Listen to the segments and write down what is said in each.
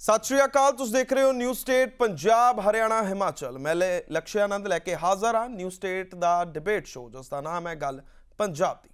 ਸਤਿ ਸ਼੍ਰੀ ਅਕਾਲ, ਤੁਸੀਂ ਦੇਖ ਰਹੇ ਹੋ ਨਿਊ ਸਟੇਟ ਪੰਜਾਬ, ਹਰਿਆਣਾ, ਹਿਮਾਚਲ। ਮੈਂ ਲੈ- ਲਕਸ਼ਯ ਆਨੰਦ ਲੈ ਕੇ ਹਾਜ਼ਰ ਹਾਂ ਨਿਊ ਸਟੇਟ ਦਾ ਡਿਬੇਟ ਸ਼ੋਅ ਜਿਸ ਦਾ ਨਾਮ ਹੈ ਗੱਲ ਪੰਜਾਬ ਦੀ।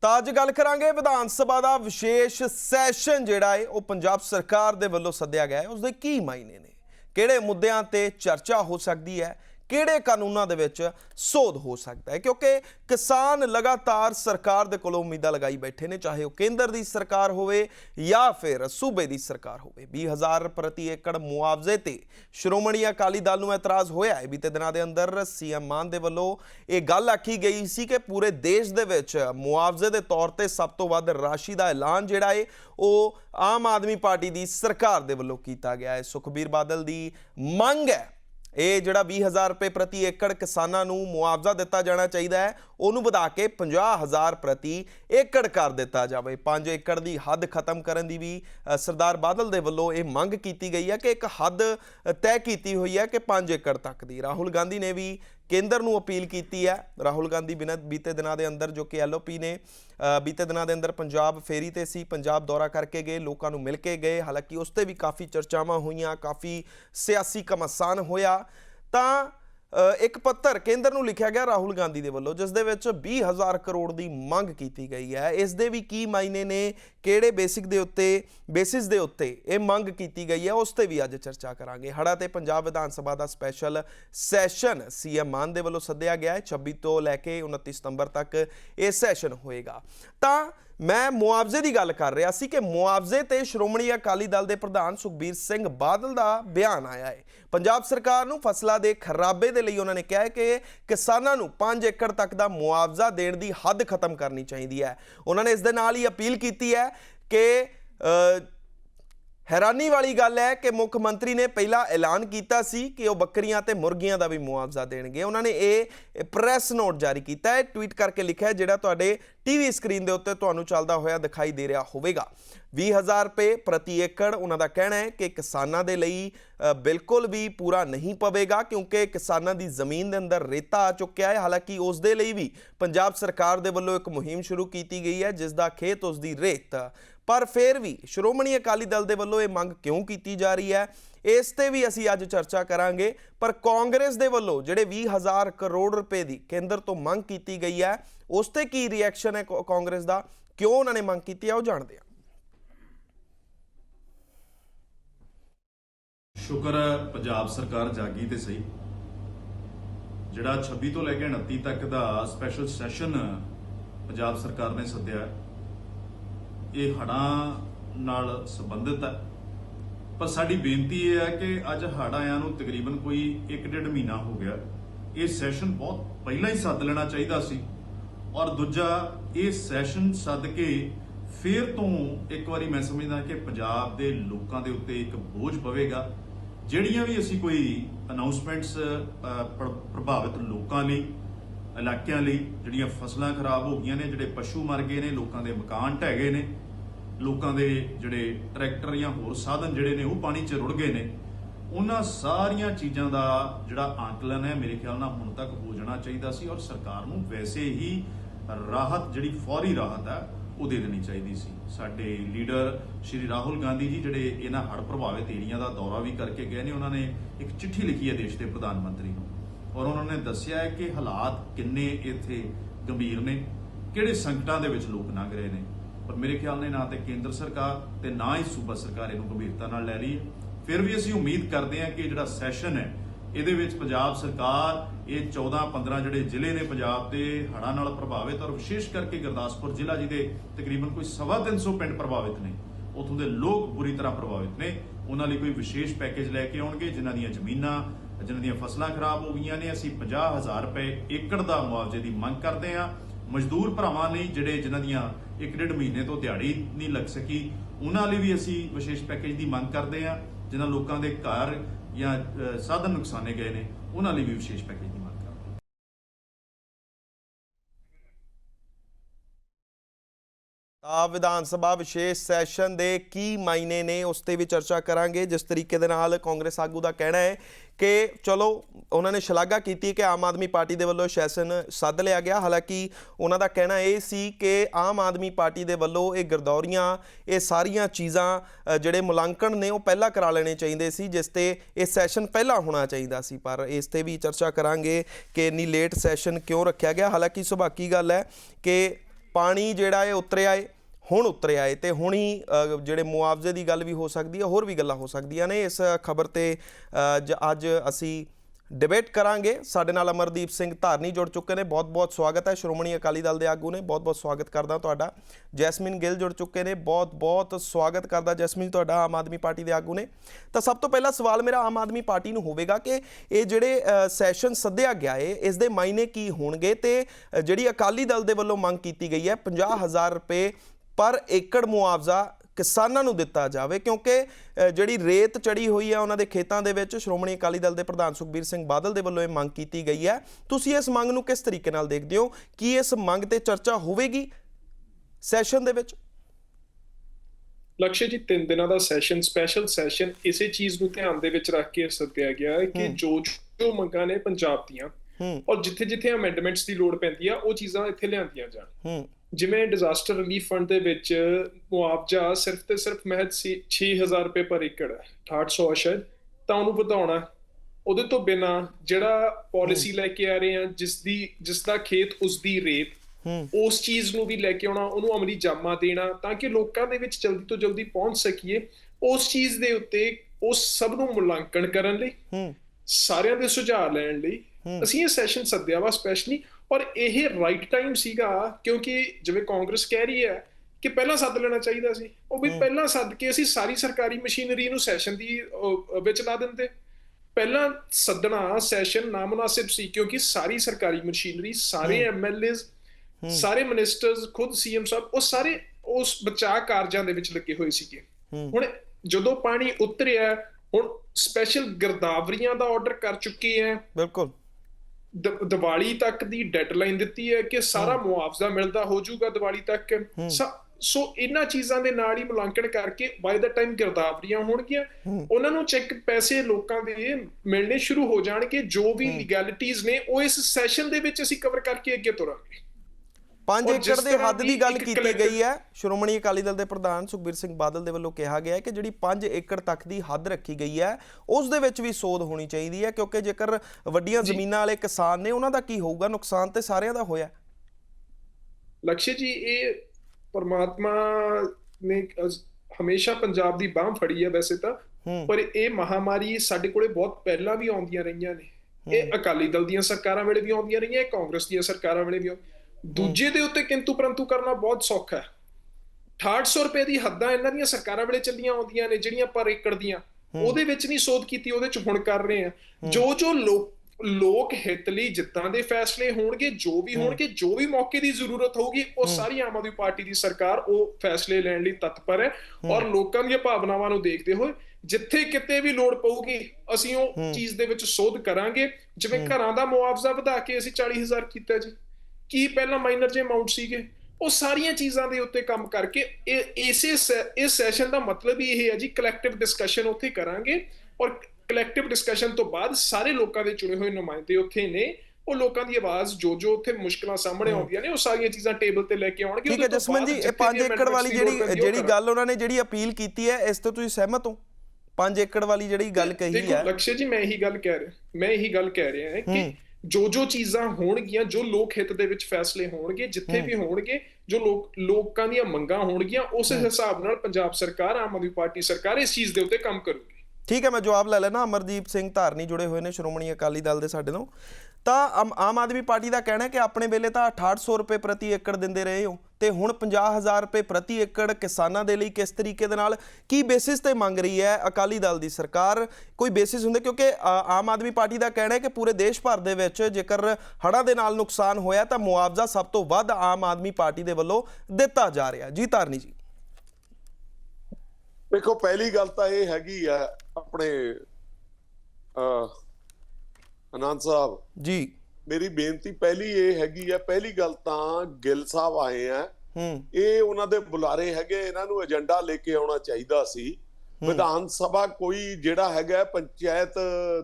ਤਾਂ ਅੱਜ ਗੱਲ ਕਰਾਂਗੇ ਵਿਧਾਨ ਸਭਾ ਦਾ ਵਿਸ਼ੇਸ਼ ਸੈਸ਼ਨ ਜਿਹੜਾ ਹੈ, ਉਹ ਪੰਜਾਬ ਸਰਕਾਰ ਦੇ ਵੱਲੋਂ ਸੱਦਿਆ ਗਿਆ ਹੈ। ਉਸ ਦੇ ਕੀ ਮਾਇਨੇ ਨੇ? ਕਿਹੜੇ ਮੁੱਦਿਆਂ ਤੇ ਚਰਚਾ ਹੋ ਸਕਦੀ ਹੈ? ਕਿਹੜੇ ਕਾਨੂੰਨਾਂ ਦੇ ਵਿੱਚ ਸੋਧ ਹੋ ਸਕਦਾ ਹੈ? ਕਿਉਂਕਿ ਕਿਸਾਨ ਲਗਾਤਾਰ ਸਰਕਾਰ ਦੇ ਕੋਲੋਂ ਉਮੀਦਾਂ ਲਗਾਈ ਬੈਠੇ ਨੇ, ਚਾਹੇ ਉਹ ਕੇਂਦਰ ਦੀ ਸਰਕਾਰ ਹੋਵੇ ਜਾਂ ਫਿਰ ਸੂਬੇ ਦੀ ਸਰਕਾਰ ਹੋਵੇ। 20000 ਪ੍ਰਤੀ ਏਕੜ ਮੁਆਵਜ਼ੇ ਤੇ ਸ਼੍ਰੋਮਣੀ ਅਕਾਲੀ ਦਲ ਨੂੰ ਇਤਰਾਜ਼ ਹੋਇਆ ਹੈ। ਬੀਤੇ ਦਿਨਾਂ ਦੇ ਅੰਦਰ ਸੀਐਮ ਮਾਨ ਦੇ ਵੱਲੋਂ ਇਹ ਗੱਲ ਆਖੀ ਗਈ ਸੀ ਕਿ ਪੂਰੇ ਦੇਸ਼ ਦੇ ਵਿੱਚ ਮੁਆਵਜ਼ੇ ਦੇ ਤੌਰ ਤੇ ਸਭ ਤੋਂ ਵੱਧ ਰਾਸ਼ੀ ਦਾ ਐਲਾਨ ਜਿਹੜਾ ਹੈ ਉਹ ਆਮ ਆਦਮੀ ਪਾਰਟੀ ਦੀ ਸਰਕਾਰ ਦੇ ਵੱਲੋਂ ਕੀਤਾ ਗਿਆ ਹੈ। ਸੁਖਬੀਰ ਬਾਦਲ ਦੀ ਮੰਗ ਹੈ ਇਹ ਜਿਹੜਾ 20000 ਰੁਪਏ ਪ੍ਰਤੀ ਏਕੜ ਕਿਸਾਨਾਂ ਨੂੰ ਮੁਆਵਜ਼ਾ ਦਿੱਤਾ ਜਾਣਾ ਚਾਹੀਦਾ ਹੈ, ਉਹਨੂੰ ਵਧਾ ਕੇ 50000 ਪ੍ਰਤੀ ਏਕੜ ਕਰ ਦਿੱਤਾ ਜਾਵੇ। 5 ਏਕੜ ਦੀ ਹੱਦ ਖਤਮ ਕਰਨ ਦੀ ਵੀ ਸਰਦਾਰ ਬਾਦਲ ਦੇ ਵੱਲੋਂ ਇਹ ਮੰਗ ਕੀਤੀ ਗਈ ਹੈ ਕਿ ਇੱਕ ਹੱਦ ਤੈਅ ਕੀਤੀ ਹੋਈ ਹੈ ਕਿ 5 ਏਕੜ ਤੱਕ ਦੀ। ਰਾਹੁਲ ਗਾਂਧੀ ਨੇ ਵੀ ਕੇਂਦਰ ਨੂੰ ਅਪੀਲ ਕੀਤੀ ਹੈ। ਰਾਹੁਲ ਗਾਂਧੀ ਬਿਨਾਂ ਬੀਤੇ ਦਿਨਾਂ ਦੇ ਅੰਦਰ, ਜੋ ਕਿ ਐਲਓਪੀ ਨੇ ਬੀਤੇ ਦਿਨਾਂ ਦੇ ਅੰਦਰ ਪੰਜਾਬ ਫੇਰੀ ਤੇ ਸੀ, ਪੰਜਾਬ ਦੌਰਾ ਕਰਕੇ ਗਏ, ਲੋਕਾਂ ਨੂੰ ਮਿਲ ਕੇ ਗਏ। ਹਾਲਾਂਕਿ ਉਸ ਤੇ ਵੀ ਕਾਫੀ ਚਰਚਾਵਾਂ ਹੋਈਆਂ, ਕਾਫੀ ਸਿਆਸੀ ਕਮਸਾਨ ਹੋਇਆ। ਤਾਂ ਇੱਕ ਪੱਤਰ ਕੇਂਦਰ ਨੂੰ ਲਿਖਿਆ ਗਿਆ ਰਾਹੁਲ ਗਾਂਧੀ ਦੇ ਵੱਲੋਂ, ਜਿਸ ਦੇ ਵਿੱਚ 20000 ਕਰੋੜ ਦੀ ਮੰਗ ਕੀਤੀ ਗਈ ਹੈ। ਇਸ ਦੇ ਵੀ ਕੀ ਮਾਇਨੇ ਨੇ? ਕਿਹੜੇ ਬੇਸਿਕ ਦੇ ਉੱਤੇ, ਬੇਸਿਸ ਦੇ ਉੱਤੇ ਇਹ ਮੰਗ ਕੀਤੀ ਗਈ ਹੈ? ਉਸ ਤੇ ਵੀ ਅੱਜ ਚਰਚਾ ਕਰਾਂਗੇ। ਹੜਾ ਤੇ ਪੰਜਾਬ ਵਿਧਾਨ ਸਭਾ ਦਾ ਸਪੈਸ਼ਲ ਸੈਸ਼ਨ ਸੀਐਮ ਮਾਨ ਦੇ ਵੱਲੋਂ ਸੱਦਿਆ ਗਿਆ ਹੈ। 26 ਤੋਂ ਲੈ ਕੇ 29 ਸਤੰਬਰ ਤੱਕ ਇਹ ਸੈਸ਼ਨ ਹੋਏਗਾ। ਤਾਂ ਮੈਂ ਮੁਆਵਜ਼ੇ ਦੀ ਗੱਲ ਕਰ ਰਿਹਾ ਸੀ ਕਿ ਮੁਆਵਜ਼ੇ ਤੇ ਸ਼੍ਰੋਮਣੀ ਅਕਾਲੀ ਦਲ ਦੇ ਪ੍ਰਧਾਨ ਸੁਖਬੀਰ ਸਿੰਘ ਬਾਦਲ ਦਾ ਬਿਆਨ ਆਇਆ ਹੈ। ਪੰਜਾਬ ਸਰਕਾਰ ਨੂੰ ਫਸਲਾਂ ਦੇ ਖਰਾਬੇ ਦੇ ਲਈ ਉਹਨਾਂ ਨੇ ਕਿਹਾ ਹੈ ਕਿ ਕਿਸਾਨਾਂ ਨੂੰ 5 ਏਕੜ ਤੱਕ ਦਾ ਮੁਆਵਜ਼ਾ ਦੇਣ ਦੀ ਹੱਦ ਖਤਮ ਕਰਨੀ ਚਾਹੀਦੀ ਹੈ। ਉਹਨਾਂ ਨੇ ਇਸ ਦੇ ਨਾਲ ਹੀ ਅਪੀਲ ਕੀਤੀ ਹੈ ਕਿ ਹੈਰਾਨੀ ਵਾਲੀ ਗੱਲ ਹੈ ਕਿ ਮੁੱਖ ਮੰਤਰੀ ਨੇ ਪਹਿਲਾਂ ਐਲਾਨ ਕੀਤਾ ਸੀ ਕਿ ਉਹ ਬੱਕਰੀਆਂ ਤੇ ਮੁਰਗੀਆਂ ਦਾ ਵੀ ਮੁਆਵਜ਼ਾ ਦੇਣਗੇ। ਉਹਨਾਂ ਨੇ ਇਹ ਪ੍ਰੈਸ ਨੋਟ ਜਾਰੀ ਕੀਤਾ ਹੈ। ਟਵੀਟ ਕਰਕੇ ਲਿਖਿਆ ਹੈ, ਜਿਹੜਾ ਤੁਹਾਡੇ ਟੀਵੀ ਸਕਰੀਨ ਦੇ ਉੱਤੇ ਤੁਹਾਨੂੰ ਚੱਲਦਾ ਹੋਇਆ ਦਿਖਾਈ ਦੇ ਰਿਹਾ ਹੋਵੇਗਾ। 20000 ਰੁਪਏ ਪ੍ਰਤੀ ਏਕੜ ਉਹਨਾਂ ਦਾ ਕਹਿਣਾ ਹੈ ਕਿ ਕਿਸਾਨਾਂ ਦੇ ਲਈ ਬਿਲਕੁਲ ਵੀ ਪੂਰਾ ਨਹੀਂ ਪਵੇਗਾ, ਕਿਉਂਕਿ ਕਿਸਾਨਾਂ ਦੀ ਜ਼ਮੀਨ ਦੇ ਅੰਦਰ ਰੇਤਾ ਆ ਚੁੱਕਿਆ ਹੈ। ਹਾਲਾਂਕਿ ਉਸ ਦੇ ਲਈ ਵੀ ਪੰਜਾਬ ਸਰਕਾਰ ਦੇ ਵੱਲੋਂ ਇੱਕ ਮੁਹਿੰਮ ਸ਼ੁਰੂ ਕੀਤੀ ਗਈ ਹੈ, ਜਿਸ ਦਾ ਖੇਤ ਉਸ ਦੀ ਰੇਤ ਪਰ ਫਿਰ ਵੀ ਸ਼੍ਰੋਮਣੀ ਅਕਾਲੀ ਦਲ ਦੇ ਵੱਲੋਂ ਇਹ ਮੰਗ ਕਿਉਂ ਕੀਤੀ ਜਾ ਰਹੀ ਹੈ? ਇਸ ਤੇ ਵੀ ਅਸੀਂ ਅੱਜ ਚਰਚਾ ਕਰਾਂਗੇ। ਪਰ ਕਾਂਗਰਸ ਦੇ ਵੱਲੋਂ ਜਿਹੜੇ 20000 ਕਰੋੜ ਰੁਪਏ ਦੀ ਕੇਂਦਰ ਤੋਂ ਮੰਗ ਕੀਤੀ ਗਈ ਹੈ ਉਸ ਤੇ ਕੀ ਰਿਐਕਸ਼ਨ ਹੈ ਕਾਂਗਰਸ ਦਾ? ਕਿਉਂ ਉਹਨਾਂ ਨੇ ਮੰਗ ਕੀਤੀ ਹੈ? ਉਹ ਜਾਣਦੇ ਹਾਂ। ਸ਼ੁਕਰ ਹੈ ਪੰਜਾਬ ਸਰਕਾਰ ਜਾਗੀ ਤੇ ਸਹੀ। ਜਿਹੜਾ 26 ਤੋਂ ਲੈ ਕੇ 29 ਤੱਕ ਦਾ ਸਪੈਸ਼ਲ ਸੈਸ਼ਨ ਪੰਜਾਬ ਸਰਕਾਰ ਨੇ ਸੱਦਿਆ ਹੈ, ਇਹ ਹੜ੍ਹਾਂ ਨਾਲ ਸੰਬੰਧਿਤ ਹੈ। ਪਰ ਸਾਡੀ ਬੇਨਤੀ ਇਹ ਹੈ ਕਿ ਅੱਜ ਹੜ੍ਹ ਆਇਆਂ ਨੂੰ ਤਕਰੀਬਨ ਕੋਈ 1.5 ਮਹੀਨਾ ਹੋ ਗਿਆ। ਇਹ ਸੈਸ਼ਨ ਬਹੁਤ ਪਹਿਲਾਂ ਹੀ ਸੱਦ ਲੈਣਾ ਚਾਹੀਦਾ ਸੀ। ਔਰ ਦੂਜਾ, ਇਹ ਸੈਸ਼ਨ ਸੱਦ ਕੇ ਫੇਰ ਤੋਂ ਇੱਕ ਵਾਰੀ ਮੈਂ ਸਮਝਦਾ ਕਿ ਪੰਜਾਬ ਦੇ ਲੋਕਾਂ ਦੇ ਉੱਤੇ ਇੱਕ ਬੋਝ ਪਵੇਗਾ। ਜਿਹੜੀਆਂ ਵੀ ਅਸੀਂ ਕੋਈ ਅਨਾਉਂਸਮੈਂਟਸ ਪ੍ਰਭਾਵਿਤ ਲੋਕਾਂ ਲਈ, ਇਲਾਕਿਆਂ ਲਈ, ਜਿਹੜੀਆਂ ਫਸਲਾਂ ਖਰਾਬ ਹੋ ਗਈਆਂ ਨੇ, ਜਿਹੜੇ ਪਸ਼ੂ ਮਰ ਗਏ ਨੇ, ਲੋਕਾਂ ਦੇ ਮਕਾਨ ਢਹਿ ਗਏ ਨੇ ਲੋਕਾਂ ਦੇ ਜਿਹੜੇ ਟਰੈਕਟਰ ਜਾਂ ਹੋਰ ਸਾਧਨ ਜਿਹੜੇ ਨੇ, ਉਹ ਪਾਣੀ 'ਚ ਰੁੜ ਗਏ ਨੇ। ਉਹਨਾਂ ਸਾਰੀਆਂ ਚੀਜ਼ਾਂ ਦਾ ਜਿਹੜਾ ਆਂਕਲਨ ਹੈ, ਮੇਰੇ ਖਿਆਲ ਨਾਲ ਹੁਣ ਤੱਕ ਹੋ ਜਾਣਾ ਚਾਹੀਦਾ ਸੀ ਔਰ ਸਰਕਾਰ ਨੂੰ ਵੈਸੇ ਹੀ ਰਾਹਤ, ਜਿਹੜੀ ਫੌਰੀ ਰਾਹਤ ਹੈ ਉਹ ਦੇ ਦੇਣੀ ਚਾਹੀਦੀ ਸੀ। ਸਾਡੇ ਲੀਡਰ ਸ਼੍ਰੀ ਰਾਹੁਲ ਗਾਂਧੀ ਜੀ ਜਿਹੜੇ ਇਹਨਾਂ ਹੜ੍ਹ ਪ੍ਰਭਾਵਿਤ ਏਰੀਆ ਦਾ ਦੌਰਾ ਵੀ ਕਰਕੇ ਗਏ ਨੇ, ਉਹਨਾਂ ਨੇ ਇੱਕ ਚਿੱਠੀ ਲਿਖੀ ਹੈ ਦੇਸ਼ ਦੇ ਪ੍ਰਧਾਨ ਮੰਤਰੀ ਨੂੰ। ਔਰ ਉਹਨਾਂ ਨੇ ਦੱਸਿਆ ਹੈ ਕਿ ਹਾਲਾਤ ਕਿੰਨੇ ਇੱਥੇ ਗੰਭੀਰ ਨੇ, ਕਿਹੜੇ ਸੰਕਟਾਂ ਦੇ ਵਿੱਚ ਲੋਕ ਲੰਘ ਰਹੇ ਨੇ। ਪਰ ਮੇਰੇ ਖਿਆਲ ਨੇ ਨਾ ਤੇ ਕੇਂਦਰ ਸਰਕਾਰ ਤੇ ਨਾ ਹੀ ਸੂਬਾ ਸਰਕਾਰ ਇਹਨੂੰ ਗੰਭੀਰਤਾ ਨਾਲ ਲੈ ਰਹੀ ਹੈ। ਫਿਰ ਵੀ ਅਸੀਂ ਉਮੀਦ ਕਰਦੇ ਹਾਂ ਕਿ ਜਿਹੜਾ ਸੈਸ਼ਨ ਹੈ, ਇਹਦੇ ਵਿੱਚ ਪੰਜਾਬ ਸਰਕਾਰ, ਇਹ 14 15 ਜਿਹੜੇ ਜ਼ਿਲ੍ਹੇ ਨੇ ਪੰਜਾਬ ਦੇ, ਹੜ੍ਹਾਂ ਨਾਲ ਪ੍ਰਭਾਵਿਤ ਔਰ ਵਿਸ਼ੇਸ਼ ਕਰਕੇ ਗੁਰਦਾਸਪੁਰ ਜ਼ਿਲ੍ਹਾ ਜਿਹਦੇ ਤਕਰੀਬਨ ਕੋਈ 350 ਪਿੰਡ ਪ੍ਰਭਾਵਿਤ ਨੇ। ਉਥੋਂ ਦੇ ਲੋਕ ਬੁਰੀ ਤਰ੍ਹਾਂ ਪ੍ਰਭਾਵਿਤ ਨੇ। ਉਹਨਾਂ ਲਈ ਕੋਈ ਵਿਸ਼ੇਸ਼ ਪੈਕੇਜ ਲੈ ਕੇ ਆਉਣਗੇ, ਜਿਨ੍ਹਾਂ ਦੀਆਂ ਜ਼ਮੀਨਾਂ, ਜਿਨ੍ਹਾਂ ਦੀਆਂ ਫਸਲਾਂ ਖਰਾਬ ਹੋ ਗਈਆਂ ਨੇ। ਅਸੀਂ 50000 ਰੁਪਏ ਏਕੜ ਦਾ ਮੁਆਵਜ਼ੇ ਦੀ ਮੰਗ ਕਰਦੇ ਹਾਂ। ਮਜ਼ਦੂਰ ਭਰਾਵਾਂ ਲਈ ਜਿਹੜੇ ਜਿਨ੍ਹਾਂ ਦੀਆਂ ਇੱਕ ਡੇਢ ਮਹੀਨੇ ਤੋਂ ਦਿਹਾੜੀ ਨਹੀਂ ਲੱਗ ਸਕੀ। ਉਹਨਾਂ ਲਈ ਵੀ ਅਸੀਂ ਵਿਸ਼ੇਸ਼ ਪੈਕੇਜ ਦੀ ਮੰਗ ਕਰਦੇ ਹਾਂ, ਜਿਨ੍ਹਾਂ ਲੋਕਾਂ ਦੇ ਘਰ ਜਾਂ ਸਾਧਨ ਨੁਕਸਾਨੇ ਗਏ ਨੇ, ਉਹਨਾਂ ਲਈ ਵੀ ਵਿਸ਼ੇਸ਼ ਪੈਕੇਜ ਦੀ ਮੰਗ ਕਰਦੇ ਹਾਂ। ਆ ਵਿਧਾਨ ਸਭਾ ਵਿਸ਼ੇਸ਼ ਸੈਸ਼ਨ ਦੇ ਕੀ ਮਾਇਨੇ ਨੇ, ਉਸ ਤੇ ਵੀ ਚਰਚਾ ਕਰਾਂਗੇ। ਜਿਸ ਤਰੀਕੇ ਦੇ ਨਾਲ ਕਾਂਗਰਸ ਆਗੂ ਦਾ ਕਹਿਣਾ ਹੈ ਕਿ ਚਲੋ, ਉਹਨਾਂ ਨੇ ਸ਼ਲਾਘਾ ਕੀਤੀ ਕਿ ਆਮ ਆਦਮੀ ਪਾਰਟੀ ਦੇ ਵੱਲੋਂ ਸੈਸ਼ਨ ਸੱਦ ਲਿਆ ਗਿਆ। ਹਾਲਾਂਕਿ ਉਹਨਾਂ ਦਾ ਕਹਿਣਾ ਇਹ ਸੀ ਕਿ ਆਮ ਆਦਮੀ ਪਾਰਟੀ ਦੇ ਵੱਲੋਂ ਇਹ ਗਰਦੌਰੀਆਂ, ਇਹ ਸਾਰੀਆਂ ਚੀਜ਼ਾਂ ਜਿਹੜੇ ਮੁਲਾਂਕਣ ਨੇ, ਉਹ ਪਹਿਲਾਂ ਕਰਾ ਲੈਣੇ ਚਾਹੀਦੇ ਸੀ, ਜਿਸ ਤੇ ਇਹ ਸੈਸ਼ਨ ਪਹਿਲਾਂ ਹੋਣਾ ਚਾਹੀਦਾ ਸੀ। ਪਰ ਇਸ ਤੇ ਵੀ ਚਰਚਾ ਕਰਾਂਗੇ ਕਿ ਇੰਨੀ ਲੇਟ ਸੈਸ਼ਨ ਕਿਉਂ ਰੱਖਿਆ ਗਿਆ। ਹਾਲਾਂਕਿ ਸੁਭਾਗੀ ਗੱਲ ਹੈ ਕਿ ਪਾਣੀ ਜਿਹੜਾ ਹੈ ਉਤਰਿਆ ਹੈ ਹੁਣ ਉਤਰਿਆ ਏ ਤੇ ਹੁਣੀ ਜਿਹੜੇ ਮੁਆਵਜ਼ੇ ਦੀ ਗੱਲ ਵੀ ਹੋ ਸਕਦੀ ਹੈ ਹੋਰ ਵੀ ਗੱਲਾਂ ਹੋ ਸਕਦੀਆਂ ਨੇ। ਇਸ ਖਬਰ ਤੇ ਜ- ਅੱਜ ਅਸੀਂ ਡਿਬੇਟ ਕਰਾਂਗੇ। ਸਾਡੇ ਨਾਲ ਅਮਰਦੀਪ ਸਿੰਘ ਧਾਰਨੀ ਜੁੜ ਚੁੱਕੇ ਨੇ। ਬਹੁਤ-ਬਹੁਤ ਸਵਾਗਤ ਹੈ। ਸ਼੍ਰੋਮਣੀ ਅਕਾਲੀ ਦਲ ਦੇ ਆਗੂ ਨੇ। ਬਹੁਤ-ਬਹੁਤ ਸਵਾਗਤ ਕਰਦਾ ਤੁਹਾਡਾ। ਜੈਸਮਿਨ ਗਿੱਲ ਜੁੜ ਚੁੱਕੇ ਨੇ। ਬਹੁਤ-ਬਹੁਤ ਸਵਾਗਤ ਕਰਦਾ ਜੈਸਮਿਨ, ਤੁਹਾਡਾ ਆਮ ਆਦਮੀ ਪਾਰਟੀ ਦੇ ਆਗੂ ਨੇ। ਤਾਂ ਸਭ ਤੋਂ ਪਹਿਲਾ ਸਵਾਲ ਮੇਰਾ ਆਮ ਆਦਮੀ ਪਾਰਟੀ ਨੂੰ ਹੋਵੇਗਾ ਕਿ ਇਹ ਜਿਹੜੇ ਸੈਸ਼ਨ ਸੱਦਿਆ ਗਿਆ ਏ, ਇਸ ਦੇ ਮਾਇਨੇ ਕੀ ਹੋਣਗੇ? ਤੇ ਜਿਹੜੀ ਅਕਾਲੀ ਦਲ ਦੇ ਵੱਲੋਂ ਮੰਗ ਕੀਤੀ ਗਈ ਹੈ 50000 ਰੁਪਏ ਪਰ ਏਕੜ ਮੁਆਵਜ਼ਾ ਕਿਸਾਨਾਂ ਨੂੰ ਦਿੱਤਾ ਜਾਵੇ ਕਿਉਂਕਿ ਜਿਹੜੀ ਰੇਤ ਚੜੀ ਹੋਈ ਹੈ ਉਹਨਾਂ ਦੇ ਖੇਤਾਂ ਦੇ ਵਿੱਚ ਸ਼੍ਰੋਮਣੀ ਅਕਾਲੀ ਦਲ ਦੇ ਪ੍ਰਧਾਨ ਸੁਖਬੀਰ ਸਿੰਘ ਬਾਦਲ ਦੇ ਵੱਲੋਂ ਇਹ ਮੰਗ ਕੀਤੀ ਗਈ ਹੈ। ਤੁਸੀਂ ਇਸ ਮੰਗ ਨੂੰ ਕਿਸ ਤਰੀਕੇ ਨਾਲ ਦੇਖਦੇ ਹੋ? ਕੀ ਇਸ ਮੰਗ ਤੇ ਚਰਚਾ ਹੋਵੇਗੀ ਸੈਸ਼ਨ ਦੇ ਵਿੱਚ? ਲਕਸ਼ਯ ਜੀ ਤਿੰਨ ਦਿਨਾਂ ਦਾ ਸੈਸ਼ਨ ਸਪੈਸ਼ਲ ਸੈਸ਼ਨ ਇਸੇ ਚੀਜ਼ ਨੂੰ ਧਿਆਨ ਦੇ ਵਿੱਚ ਰੱਖ ਕੇ ਸੱਦਿਆ ਗਿਆ ਹੈ ਕਿ ਜੋ ਜੋ ਮੰਗਾਂ ਨੇ ਪੰਜਾਬ ਦੀਆਂ ਔਰ ਜਿੱਥੇ ਜਿੱਥੇ ਅਮੈਂਡਮੈਂਟਸ ਦੀ ਲੋੜ ਪੈਂਦੀ ਆ ਉਹ ਚੀਜ਼ਾਂ ਇੱਥੇ ਲਿਆਂਦੀਆਂ ਜਾਣ। ਹੂੰ। ਜਿਵੇਂ ਡਿਜ਼ਾਸਟਰ ਰਿਲੀਫ ਫੰਡ ਦੇ ਵਿੱਚ ਮੁਆਵਜ਼ਾ ਸਿਰਫ ਤੇ ਸਿਰਫ ਮਹਿਜ਼ ਸੀ 6000 ਰੁਪਏ ਪਰ ਏਕੜ ਹੈ 6800 ਸ਼ਾਇਦ ਤਾਂ ਉਹਨੂੰ ਵਧਾਉਣਾ। ਉਹਦੇ ਤੋਂ ਬਿਨਾ ਜਿਹੜਾ ਪਾਲਿਸੀ ਲੈ ਕੇ ਆ ਰਹੇ ਆ ਜਿਸ ਦੀ ਜਿਸ ਦਾ ਖੇਤ ਉਸ ਦੀ ਰੇਤ ਉਸ ਚੀਜ਼ ਨੂੰ ਵੀ ਲੈ ਕੇ ਆਉਣਾ ਉਹਨੂੰ ਅਮਲੀ ਜਾਮਾ ਦੇਣਾ ਤਾਂ ਕਿ ਲੋਕਾਂ ਦੇ ਵਿੱਚ ਜਲਦੀ ਤੋਂ ਜਲਦੀ ਪਹੁੰਚ ਸਕੀਏ ਉਸ ਚੀਜ਼ ਦੇ ਉੱਤੇ ਉਸ ਸਭ ਨੂੰ ਮੁਲਾਂਕਣ ਕਰਨ ਲਈ ਸਾਰਿਆਂ ਦੇ ਸੁਝਾਅ ਲੈਣ ਲਈ। ਅਸੀਂ ਇਹ ਸੈਸ਼ਨ ਸੱਦਿਆ ਵਾ ਸਪੈਸ਼ਲੀ ਔਰ ਇਹ ਰਾਈਟ ਟਾਈਮ ਸੀਗਾ ਕਿਉਂਕਿ ਜਿਵੇਂ ਕਾਂਗਰਸ ਕਹਿ ਰਹੀ ਹੈ ਕਿ ਪਹਿਲਾਂ ਸੱਦ ਲੈਣਾ ਚਾਹੀਦਾ ਸੀ ਉਹ ਵੀ ਪਹਿਲਾਂ ਸੱਦ ਕੇ ਅਸੀਂ ਸਾਰੀ ਸਰਕਾਰੀ ਮਸ਼ੀਨਰੀ ਨੂੰ ਸੈਸ਼ਨ ਦੀ ਵਿੱਚ ਲਾ ਦਿੰਦੇ। ਪਹਿਲਾਂ ਸੱਦਣਾ ਸੈਸ਼ਨ ਨਾਮਨਾਸਿਬ ਸੀ ਕਿਉਂਕਿ ਸਾਰੀ ਸਰਕਾਰੀ ਮਸ਼ੀਨਰੀ ਸਾਰੇ ਐਮਐਲਏਜ਼ ਸਾਰੇ ਮਿਨਿਸਟਰਸ ਖੁਦ ਸੀਐਮ ਸਾਹਿਬ ਉਹ ਸਾਰੇ ਉਸ ਬਚਾਅ ਕਾਰਜਾਂ ਦੇ ਵਿੱਚ ਲੱਗੇ ਹੋਏ ਸੀਗੇ। ਹੁਣ ਜਦੋਂ ਪਾਣੀ ਉਤਰਿਆ ਹੁਣ ਸਪੈਸ਼ਲ ਗਿਰਦਾਵਰੀਆਂ ਦਾ ਆਰਡਰ ਕਰ ਚੁੱਕੇ ਹੈ ਬਿਲਕੁਲ। ਦੀਵਾਲੀ ਤੱਕ ਦੀ ਡੈਡਲਾਈਨ ਦਿੱਤੀ ਹੈ ਕਿ ਸਾਰਾ ਮੁਆਵਜ਼ਾ ਮਿਲਦਾ ਹੋ ਜਾਊਗਾ ਦੀਵਾਲੀ ਤੱਕ। ਸ- ਇਹਨਾਂ ਚੀਜ਼ਾਂ ਦੇ ਨਾਲ ਹੀ ਮੁਲਾਂਕਣ ਕਰਕੇ ਬਾਈ ਦਾ ਟਾਈਮ ਗਿਰਦਾਵਰੀਆਂ ਹੋਣਗੀਆਂ ਉਹਨਾਂ ਨੂੰ ਚੈੱਕ ਪੈਸੇ ਲੋਕਾਂ ਦੇ ਮਿਲਣੇ ਸ਼ੁਰੂ ਹੋ ਜਾਣਗੇ ਜੋ ਵੀ ਲੀਗੈਲਿਟੀਆਂ ਨੇ ਉਹ ਇਸ ਸੈਸ਼ਨ ਦੇ ਵਿੱਚ ਅਸੀਂ ਕਵਰ ਕਰਕੇ ਅੱਗੇ ਤੁਰਾਂਗੇ। 5 ਔਰ ਏਕੜ ਦੇ ਹੱਦ ਦੀ ਗੱਲ ਕੀਤੀ ਗਈ ਹੈ ਸ਼੍ਰੋਮਣੀ ਅਕਾਲੀ ਦਲ ਦੇ ਪ੍ਰਧਾਨ ਸੁਖਬੀਰ ਸਿੰਘ ਬਾਦਲ ਦੇ ਵੱਲੋਂ ਕਿਹਾ ਗਿਆ ਹੈ ਕਿ ਜਿਹੜੀ 5 ਏਕੜ ਤੱਕ ਦੀ ਹੱਦ ਰੱਖੀ ਗਈ ਹੈ ਉਸ ਦੇ ਵਿੱਚ ਵੀ ਸੋਧ ਹੋਣੀ ਚਾਹੀਦੀ ਹੈ ਕਿਉਂਕਿ ਜੇਕਰ ਵੱਡੀਆਂ ਜ਼ਮੀਨਾਂ ਵਾਲੇ ਕਿਸਾਨ ਨੇ ਉਹਨਾਂ ਦਾ ਕੀ ਹੋਊਗਾ? ਨੁਕਸਾਨ ਤੇ ਸਾਰਿਆਂ ਦਾ ਹੋਇਆ। ਲਕਸ਼ਯ ਜੀ ਇਹ ਪਰਮਾਤਮਾ ਨੇ ਹਮੇਸ਼ਾ ਪੰਜਾਬ ਦੀ ਬਾਹ ਫੜੀ ਹੈ ਵੈਸੇ ਤਾਂ। ਪਰ ਇਹ ਮਹਾਮਾਰੀ ਸਾਡੇ ਕੋਲੇ ਬਹੁਤ ਪਹਿਲਾਂ ਵੀ ਆਉਂਦੀਆਂ ਰਹੀਆਂ ਨੇ। ਇਹ ਅਕਾਲੀ ਦਲ ਦੀਆਂ ਸਰਕਾਰਾਂ ਵੇਲੇ ਵੀ ਆਉਂਦੀਆਂ ਰਹੀਆਂ ਇਹ ਕਾਂਗਰਸ ਦੀਆਂ ਸਰਕਾਰਾਂ ਵੇਲੇ ਵੀ ਆਉ- ਦੂਜੇ ਦੇ ਉੱਤੇ ਕਿੰਤੂ ਪਰੰਤੂ ਕਰਨਾ ਬਹੁਤ ਸੌਖਾ ਹੈ। 6800 ਰੁਪਏ ਦੀ ਹੱਦਾਂ ਇਹਨਾਂ ਦੀਆਂ ਸਰਕਾਰਾਂ ਵੇਲੇ ਚੱਲੀਆਂ ਆਉਂਦੀਆਂ ਨੇ ਜਿਹੜੀਆਂ ਪਰ ਏਕੜ ਦੀਆਂ। ਉਹਦੇ ਵਿੱਚ ਨਹੀਂ ਸੋਧ ਕੀਤੀ ਉਹਦੇ ਚ ਹੁਣ ਕਰ ਰਹੇ ਆ। ਜੋ ਜੋ ਲੋਕ ਲੋਕ ਹਿੱਤ ਲਈ ਜਿੱਤਾਂ ਦੇ ਫੈਸਲੇ ਹੋਣਗੇ ਜੋ ਵੀ ਹੋਣਗੇ ਜੋ ਵੀ ਮੌਕੇ ਦੀ ਜ਼ਰੂਰਤ ਹੋਊਗੀ ਉਹ ਸਾਰੀ ਆਮ ਆਦਮੀ ਪਾਰਟੀ ਦੀ ਸਰਕਾਰ ਉਹ ਫੈਸਲੇ ਲੈਣ ਲਈ ਤਤਪਰ ਹੈ ਔਰ ਲੋਕਾਂ ਦੀਆਂ ਭਾਵਨਾਵਾਂ ਨੂੰ ਦੇਖਦੇ ਹੋਏ ਜਿੱਥੇ ਕਿਤੇ ਵੀ ਲੋੜ ਪਊਗੀ ਅਸੀਂ ਉਹ ਚੀਜ਼ ਦੇ ਵਿੱਚ ਸੋਧ ਕਰਾਂਗੇ। ਜਿਵੇਂ ਘਰਾਂ ਦਾ ਮੁਆਵਜ਼ਾ ਵਧਾ ਕੇ ਅਸੀਂ 40000 ਕੀਤਾ ਜੀ। ਕੀ ਪਹਿਲਾਂ ਮਾਈਨਰ ਜੇ ਅਮਾਉਂਟ ਸੀਗੇ? ਉਹ ਸਾਰੀਆਂ ਚੀਜ਼ਾਂ ਦੇ ਉੱਤੇ ਕੰਮ ਕਰਕੇ ਇਸੇ ਇਸ ਸੈਸ਼ਨ ਦਾ ਮਤਲਬ ਹੀ ਇਹ ਹੈ ਜੀ ਕਲੈਕਟਿਵ ਡਿਸਕਸ਼ਨ ਉੱਥੇ ਕਰਾਂਗੇ ਔਰ ਕਲੈਕਟਿਵ ਡਿਸਕਸ਼ਨ ਤੋਂ ਬਾਅਦ ਸਾਰੇ ਲੋਕਾਂ ਦੇ ਚੁਣੇ ਹੋਏ ਨੁਮਾਇੰਦੇ ਉੱਥੇ ਨੇ ਉਹ ਲੋਕਾਂ ਦੀ ਆਵਾਜ਼ ਜੋ ਜੋ ਉੱਥੇ ਮੁਸ਼ਕਲਾਂ ਸਾਹਮਣੇ ਆਉਂਦੀਆਂ ਨੇ ਉਹ ਸਾਰੀਆਂ ਚੀਜ਼ਾਂ ਟੇਬਲ ਤੇ ਲੈ ਕੇ ਆਉਣਗੇ ਠੀਕ ਹੈ ਬਾਅਦ ਜੀ ਇਹ ਜਿੱਥੇ 5 ਵੀ ਏਕੜ ਵਾਲੀ ਜਿਹੜੀ ਜਿਹੜੀ ਗੱਲ ਉਹਨਾਂ ਨੇ ਜਿਹੜੀ ਅਪੀਲ ਕੀਤੀ ਹੈ ਇਸ ਤੇ ਤੁਸੀਂ ਸਹਿਮਤ ਹੋ? 5 ਏਕੜ ਵਾਲੀ ਜਿਹੜੀ ਗੱਲ ਕਹੀ ਦੇਖੋ ਹੈ। ਲਕਸ਼ਯ ਜੀ ਮੈਂ ਇਹੀ ਗੱਲ ਕਹਿ ਰਿਹਾ ਮੈਂ ਇਹੀ ਗੱਲ ਕਹਿ ਰਿਹਾ ਹਾਂ ਕਿ ਜੋ ਜੋ ਚੀਜ਼ਾਂ ਹੋਣਗੀਆਂ ਜੋ ਲੋਕ ਹਿੱਤ ਦੇ ਵਿੱਚ ਫੈਸਲੇ ਹੋਣਗੇ ਜਿੱਥੇ ਵੀ ਹੋਣਗੇ ਜੋ ਲੋਕ ਲੋਕਾਂ ਦੀਆਂ ਮੰਗਾਂ ਹੋਣਗੀਆਂ ਉਸ ਹਿਸਾਬ ਨਾਲ ਪੰਜਾਬ ਸਰਕਾਰ ਆਮ ਆਦਮੀ ਪਾਰਟੀ ਸਰਕਾਰ ਇਸ ਚੀਜ਼ ਦੇ ਉੱਤੇ ਕੰਮ ਕਰੂਗੀ। ਠੀਕ ਹੈ ਮੈਂ ਜਵਾਬ ਲੈ ਲੈਣਾ ਅਮਰਦੀਪ ਸਿੰਘ ਧਾਰਨੀ ਜੁੜੇ ਹੋਏ ਨੇ। ਸ਼੍ਰੋਮਣੀ ਅਕਾਲੀ ਦਲ ਦੇ ਸਾਡੇ ਨਾਲ। ਤਾਂ ਆਮ- ਆਮ ਆਦਮੀ ਪਾਰਟੀ ਦਾ ਕਹਿਣਾ ਹੈ ਕਿ ਆਪਣੇ ਵੇਲੇ ਤਾਂ 6800 ਰੁਪਏ ਪ੍ਰਤੀ ਏਕੜ ਦਿੰਦੇ ਰਹੇ ਹੋ ਤੇ ਹੁਣ 50000 ਰੁਪਏ ਪ੍ਰਤੀ ਏਕੜ ਕਿਸਾਨਾਂ ਦੇ ਲਈ ਕਿਸ ਤਰੀਕੇ ਦੇ ਨਾਲ ਕੀ ਬੇਸਿਸ ਤੇ ਮੰਗ ਰਹੀ ਹੈ ਅਕਾਲੀ ਦਲ ਦੀ ਸਰਕਾਰ? ਕੋਈ ਬੇਸਿਸ ਹੁੰਦੇ? ਕਿਉਂਕਿ ਆਮ ਆਦਮੀ ਪਾਰਟੀ ਦਾ ਕਹਿਣਾ ਹੈ ਕਿ ਪੂਰੇ ਦੇਸ਼ ਭਰ ਦੇ ਵਿੱਚ ਜੇਕਰ ਹੜ੍ਹਾਂ ਦੇ ਨਾਲ ਨੁਕਸਾਨ ਹੋਇਆ ਤਾਂ ਮੁਆਵਜ਼ਾ ਸਭ ਤੋਂ ਵੱਧ ਆਮ ਆਦਮੀ ਪਾਰਟੀ ਦੇ ਵੱਲੋਂ ਦਿੱਤਾ ਜਾ ਰਿਹਾ। ਜੀ, ਧਾਰਨੀ ਜੀ। ਦੇਖੋ, ਪਹਿਲੀ ਗੱਲ ਤਾਂ ਇਹ ਹੈਗੀ ਆ ਆਪਣੇ, ਅ ਆਨੰਦ ਸਾਹਿਬ ਜੀ। ਮੇਰੀ ਬੇਨਤੀ ਪਹਿਲੀ ਇਹ ਹੈਗੀ ਆ ਪਹਿਲੀ ਗੱਲ ਤਾਂ ਗਿੱਲ ਸਾਹਿਬ ਆਏ ਆ। ਹੂੰ। ਇਹ ਉਹਨਾਂ ਦੇ ਬੁਲਾਰੇ ਹੈਗੇ ਇਹਨਾਂ ਨੂੰ ਏਜੰਡਾ ਲੈ ਕੇ ਆਉਣਾ ਚਾਹੀਦਾ ਸੀ। ਵਿਧਾਨ ਸਭਾ ਕੋਈ ਜਿਹੜਾ ਹੈਗਾ ਪੰਚਾਇਤ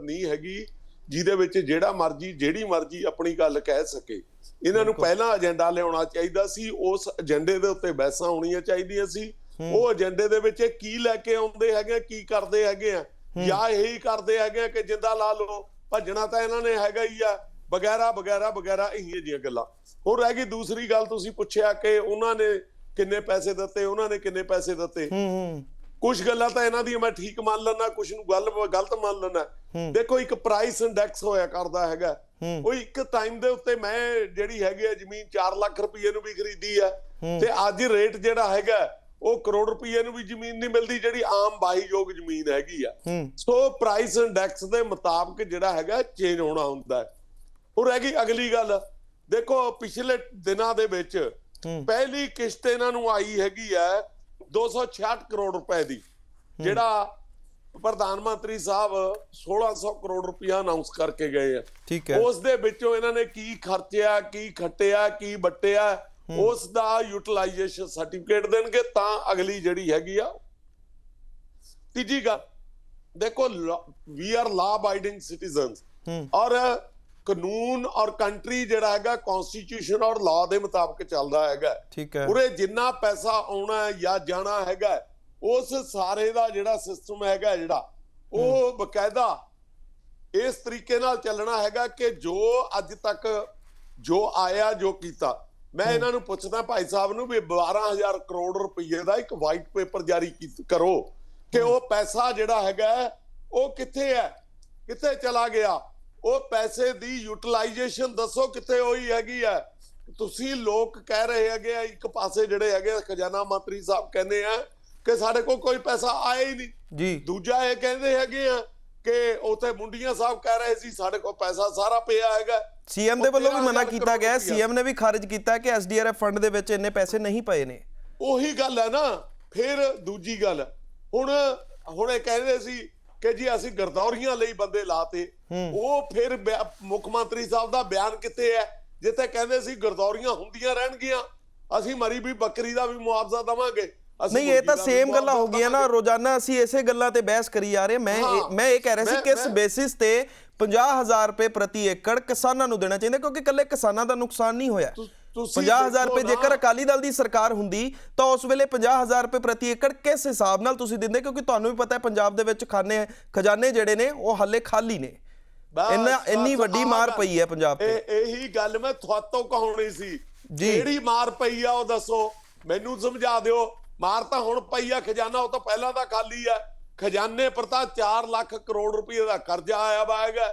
ਨਹੀਂ ਹੈਗੀ ਜਿਹਦੇ ਵਿੱਚ ਜਿਹੜਾ ਮਰਜ਼ੀ ਜਿਹੜੀ ਮਰਜ਼ੀ ਆਪਣੀ ਗੱਲ ਕਹਿ ਸਕੇ। ਇਹਨਾਂ ਨੂੰ ਪਹਿਲਾਂ ਏਜੰਡਾ ਲਿਆਉਣਾ ਚਾਹੀਦਾ ਸੀ ਉਸ ਏਜੰਡੇ ਦੇ ਉੱਤੇ ਬਹਿਸਾਂ ਹੋਣੀਆਂ ਚਾਹੀਦੀਆਂ ਸੀ। ਉਹ ਏਜੰਡੇ ਦੇ ਵਿੱਚ ਕੀ ਲੈ ਕੇ ਆਉਂਦੇ ਹੈਗੇ ਕੀ ਕਰਦੇ ਹੈਗੇ ਆ? ਜਾਂ ਇਹੀ ਕਰਦੇ ਹੈਗੇ ਕਿ ਜਿੰਦਾ ਲਾ ਲਓ। ਭੱਜਣਾ ਤਾਂ ਇਹਨਾਂ ਨੇ ਹੈਗਾ ਹੀ ਆ। ਵਗੈਰਾ ਵਗੈਰਾ ਵਗੈਰਾ ਇਹੀ ਜਿਹੀਆਂ ਗੱਲਾਂ। ਹੁਣ ਰਹਿ ਗਈ ਦੂਸਰੀ ਗੱਲ ਤੁਸੀਂ ਪੁੱਛਿਆ ਕਿ ਉਹਨਾਂ ਨੇ ਕਿੰਨੇ ਪੈਸੇ ਦਿੱਤੇ ਉਹਨਾਂ ਨੇ ਕਿੰਨੇ ਪੈਸੇ ਦਿੱਤੇ। ਹੂੰ ਹੂੰ। ਕੁਝ ਗੱਲਾਂ ਤਾਂ ਇਹਨਾਂ ਦੀਆਂ ਮੈਂ ਠੀਕ ਮੰਨ ਲੈਣਾ ਕੁਝ ਨੂੰ ਗੱਲ ਗਲਤ ਮੰਨ ਲੈਣਾ ਦੇਖੋ ਇੱਕ ਪ੍ਰਾਈਸ ਇੰਡੈਕਸ ਹੋਇਆ ਕਰਦਾ ਹੈਗਾ। ਉਹ ਇੱਕ ਟਾਈਮ ਦੇ ਉੱਤੇ ਮੈਂ ਜਿਹੜੀ ਹੈਗੀ ਆ ਜ਼ਮੀਨ 4 ਲੱਖ ਰੁਪਏ ਨੂੰ ਵੀ ਖਰੀਦੀ ਆ। ਤੇ ਅੱਜ ਰੇਟ ਜਿਹੜਾ ਹੈਗਾ ਉਹ ਕਰੋੜ ਰੁਪਏ ਨੂੰ ਵੀ ਜ਼ਮੀਨ ਨਹੀਂ ਮਿਲਦੀ ਜਿਹੜੀ ਆਮ ਵਾਹੀਯੋਗ ਜ਼ਮੀਨ ਹੈਗੀ ਆ। ਸੋ ਪ੍ਰਾਈਸ ਇੰਡੈਕਸ ਦੇ ਮੁਤਾਬਕ ਜਿਹੜਾ ਹੈਗਾ ਚੇਂਜ ਹੋਣਾ ਹੁੰਦਾ ਹੈ। ਰਹਿ ਗਈ ਅਗਲੀ ਗੱਲ। ਦੇਖੋ ਪਿਛਲੇ ਦਿਨਾਂ ਦੇ ਵਿੱਚ। ਪਹਿਲੀ ਕਿਸ਼ਤ ਇਹਨਾਂ ਨੂੰ ਆਈ ਹੈਗੀ ਹੈ 266 ਕਰੋੜ ਰੁਪਏ ਦੀ ਜਿਹੜਾ ਪ੍ਰਧਾਨ ਮੰਤਰੀ ਸਾਹਿਬ 1600 ਕਰੋੜ ਰੁਪਇਆ ਅਨਾਉਂਸ ਕਰਕੇ ਗਏ ਆ। ਠੀਕ ਹੈ। ਉਸ ਦੇ ਵਿੱਚੋਂ ਇਹਨਾਂ ਨੇ ਕੀ ਖਰਚਿਆ ਕੀ ਖੱਟਿਆ ਕੀ ਬੱਟਿਆ ਉਸ ਦਾ ਯੂਟਿਲਾਈਜੇਸ਼ਨ ਸਰਟੀਫਿਕੇਟ ਦੇਣਗੇ ਤਾਂ ਅਗਲੀ ਜਿਹੜੀ ਹੈਗੀ ਆ ਤੀਜੀ ਗੱਲ ਦੇਖੋ we are law abiding citizens ਔਰ ਕਾਨੂੰਨ ਔਰ ਕੰਟਰੀ ਜਿਹੜਾ ਹੈਗਾ ਕਨਸਟੀਟਿਊਸ਼ਨ ਔਰ ਲਾਅ ਦੇ ਮੁਤਾਬਕ ਚੱਲਦਾ ਹੈਗਾ। ਠੀਕ ਹੈ। ਉਰੇ ਜਿੰਨਾ ਪੈਸਾ ਆਉਣਾ ਹੈ ਜਾਂ ਜਾਣਾ ਹੈਗਾ ਉਸ ਸਾਰੇ ਦਾ ਜਿਹੜਾ ਸਿਸਟਮ ਹੈਗਾ ਜਿਹੜਾ ਉਹ ਬਕਾਇਦਾ ਇਸ ਤਰੀਕੇ ਨਾਲ ਚੱਲਣਾ ਹੈਗਾ ਕਿ ਜੋ ਅੱਜ ਤੱਕ ਜੋ ਆਇਆ ਜੋ ਕੀਤਾ ਮੈਂ ਇਹਨਾਂ ਨੂੰ ਪੁੱਛਦਾ ਭਾਈ ਸਾਹਿਬ ਨੂੰ ਵੀ 12000 ਕਰੋੜ ਰੁਪਏ ਦਾ ਇੱਕ ਵਾਈਟ ਪੇਪਰ ਜਾਰੀ ਕਰੋ ਕਿ ਉਹ ਪੈਸਾ ਜਿਹੜਾ ਹੈਗਾ ਉਹ ਕਿੱਥੇ ਹੈ? ਕਿੱਥੇ ਚਲਾ ਗਿਆ? ਉਹ ਪੈਸੇ ਦੀ ਯੂਟਿਲਾਈਜੇਸ਼ਨ ਦੱਸੋ ਕਿੱਥੇ ਹੋਈ ਹੈਗੀ ਹੈ? ਤੁਸੀਂ ਲੋਕ ਕਹਿ ਰਹੇ ਹੈਗੇ ਆ ਇੱਕ ਪਾਸੇ ਜਿਹੜੇ ਹੈਗੇ ਖਜ਼ਾਨਾ ਮੰਤਰੀ ਸਾਹਿਬ ਕਹਿੰਦੇ ਆ ਕਿ ਸਾਡੇ ਕੋਲ ਕੋਈ ਪੈਸਾ ਆਇਆ ਹੀ ਨਹੀਂ। ਜੀ। ਦੂਜਾ ਇਹ ਕਹਿੰਦੇ ਹੈਗੇ ਆ ਕਿ ਉਥੇ ਮੁੰਡੀਆਂ ਸਾਹਿਬ ਕਹਿ ਰਹੇ ਸੀ ਸਾਡੇ ਕੋਲ ਪੈਸਾ ਸਾਰਾ ਪਿਆ ਹੈਗਾ। ਸੀਐਮ ਦੇ ਵੱਲੋਂ ਵੀ 13,000 ਮਨਾ ਕੀਤਾ ਗਿਆ ਸੀਐਮ ਨੇ ਵੀ ਖਾਰਜ ਕੀਤਾ ਕਿ ਐਸਡੀਆਰਐਫ ਫੰਡ ਦੇ ਵਿੱਚ ਇੰਨੇ ਪੈਸੇ ਨਹੀਂ ਪਏ ਨੇ। ਉਹੀ ਗੱਲ ਹੈ ਨਾ ਫਿਰ ਦੂਜੀ ਗੱਲ ਹੁਣ ਹੁਣ ਇਹ ਕਹਿੰਦੇ ਸੀ ਕਿ ਜੀ ਅਸੀਂ ਗਰਦੌਰੀਆਂ ਲਈ ਬੰਦੇ ਲਾਤੇ। ਉਹ ਫਿਰ ਮੁੱਖ ਮੰਤਰੀ ਸਾਹਿਬ ਦਾ ਬਿਆਨ ਕਿੱਥੇ ਹੈ? ਜਿੱਥੇ ਕਹਿੰਦੇ ਸੀ ਗਰਦੌਰੀਆਂ ਹੁੰਦੀਆਂ ਰਹਿਣਗੀਆਂ ਅਸੀਂ ਮਰੀ ਵੀ ਬੱਕਰੀ ਦਾ ਵੀ ਮੁਆਵਜ਼ਾ ਦਵਾਂਗੇ। ਨਹੀਂ ਇਹ ਤਾਂ ਸੇਮ ਗੱਲਾਂ ਹੋ ਗਈਆਂ ਨਾ। ਰੋਜ਼ਾਨਾ ਅਸੀਂ ਇਸੇ ਗੱਲਾਂ ਤੇ ਬਹਿਸ ਕਰੀ ਜਾ ਰਹੇ। ਮੈਂ। ਮੈਂ ਇਹ ਕਹਿ ਰਿਹਾ ਸੀ ਕਿਸ ਬੇਸਿਸ ਤੇ 50000 ਰੁਪਏ ਪ੍ਰਤੀ ਏਕੜ ਕਿਸਾਨਾਂ ਨੂੰ ਦੇਣਾ ਚਾਹੀਦਾ ਕਿਉਂਕਿ ਇਕੱਲੇ ਕਿਸਾਨਾਂ ਦਾ ਨੁਕਸਾਨ ਨਹੀਂ ਹੋਇਆ ਤੁ- ਤੁਸੀਂ 50000 ਦੇਖੋ ਰੁਪਏ। ਜੇਕਰ ਅਕਾਲੀ ਦਲ ਦੀ ਸਰਕਾਰ ਹੁੰਦੀ ਤਾਂ ਉਸ ਵੇਲੇ 50000 ਰੁਪਏ ਪ੍ਰਤੀ ਏਕੜ ਕਿਸ ਹਿਸਾਬ ਨਾਲ ਤੁਸੀਂ ਦਿੰਦੇ ਕਿਉਂਕਿ ਤੁਹਾਨੂੰ ਵੀ ਪਤਾ ਹੈ ਪੰਜਾਬ ਦੇ ਵਿੱਚ ਖਾਨੇ ਖਜ਼ਾਨੇ ਜਿਹੜੇ ਨੇ ਉਹ ਹੱਲੇ ਖਾਲੀ ਨੇ ਇੰਨਾ ਇੰਨੀ ਵੱਡੀ ਮਾਰ ਪਈ ਹੈ ਪੰਜਾਬ ਤੇ ਇਹ ਗੱਲ ਮੈਂ ਤੁਹਾਤੋਂ ਕਹਾਉਣੀ ਸੀ ਜੀ। ਕਿਹੜੀ ਮਾਰ ਪਈ ਆ ਉਹ ਦੱਸੋ ਮੈਨੂੰ ਸਮਝਾ ਦਿਓ ਮਾਰ ਤਾਂ ਹੁਣ ਪਈ ਆ ਖਜ਼ਾਨਾ ਉਹ ਤਾਂ ਪਹਿਲਾਂ ਦਾ ਖਾਲੀ ਆ। ਖਜ਼ਾਨੇ ਪਰ ਤਾਂ 4 ਲੱਖ ਕਰੋੜ ਰੁਪਏ ਦਾ ਕਰਜ਼ਾ ਆਇਆ ਵਾ ਹੈਗਾ।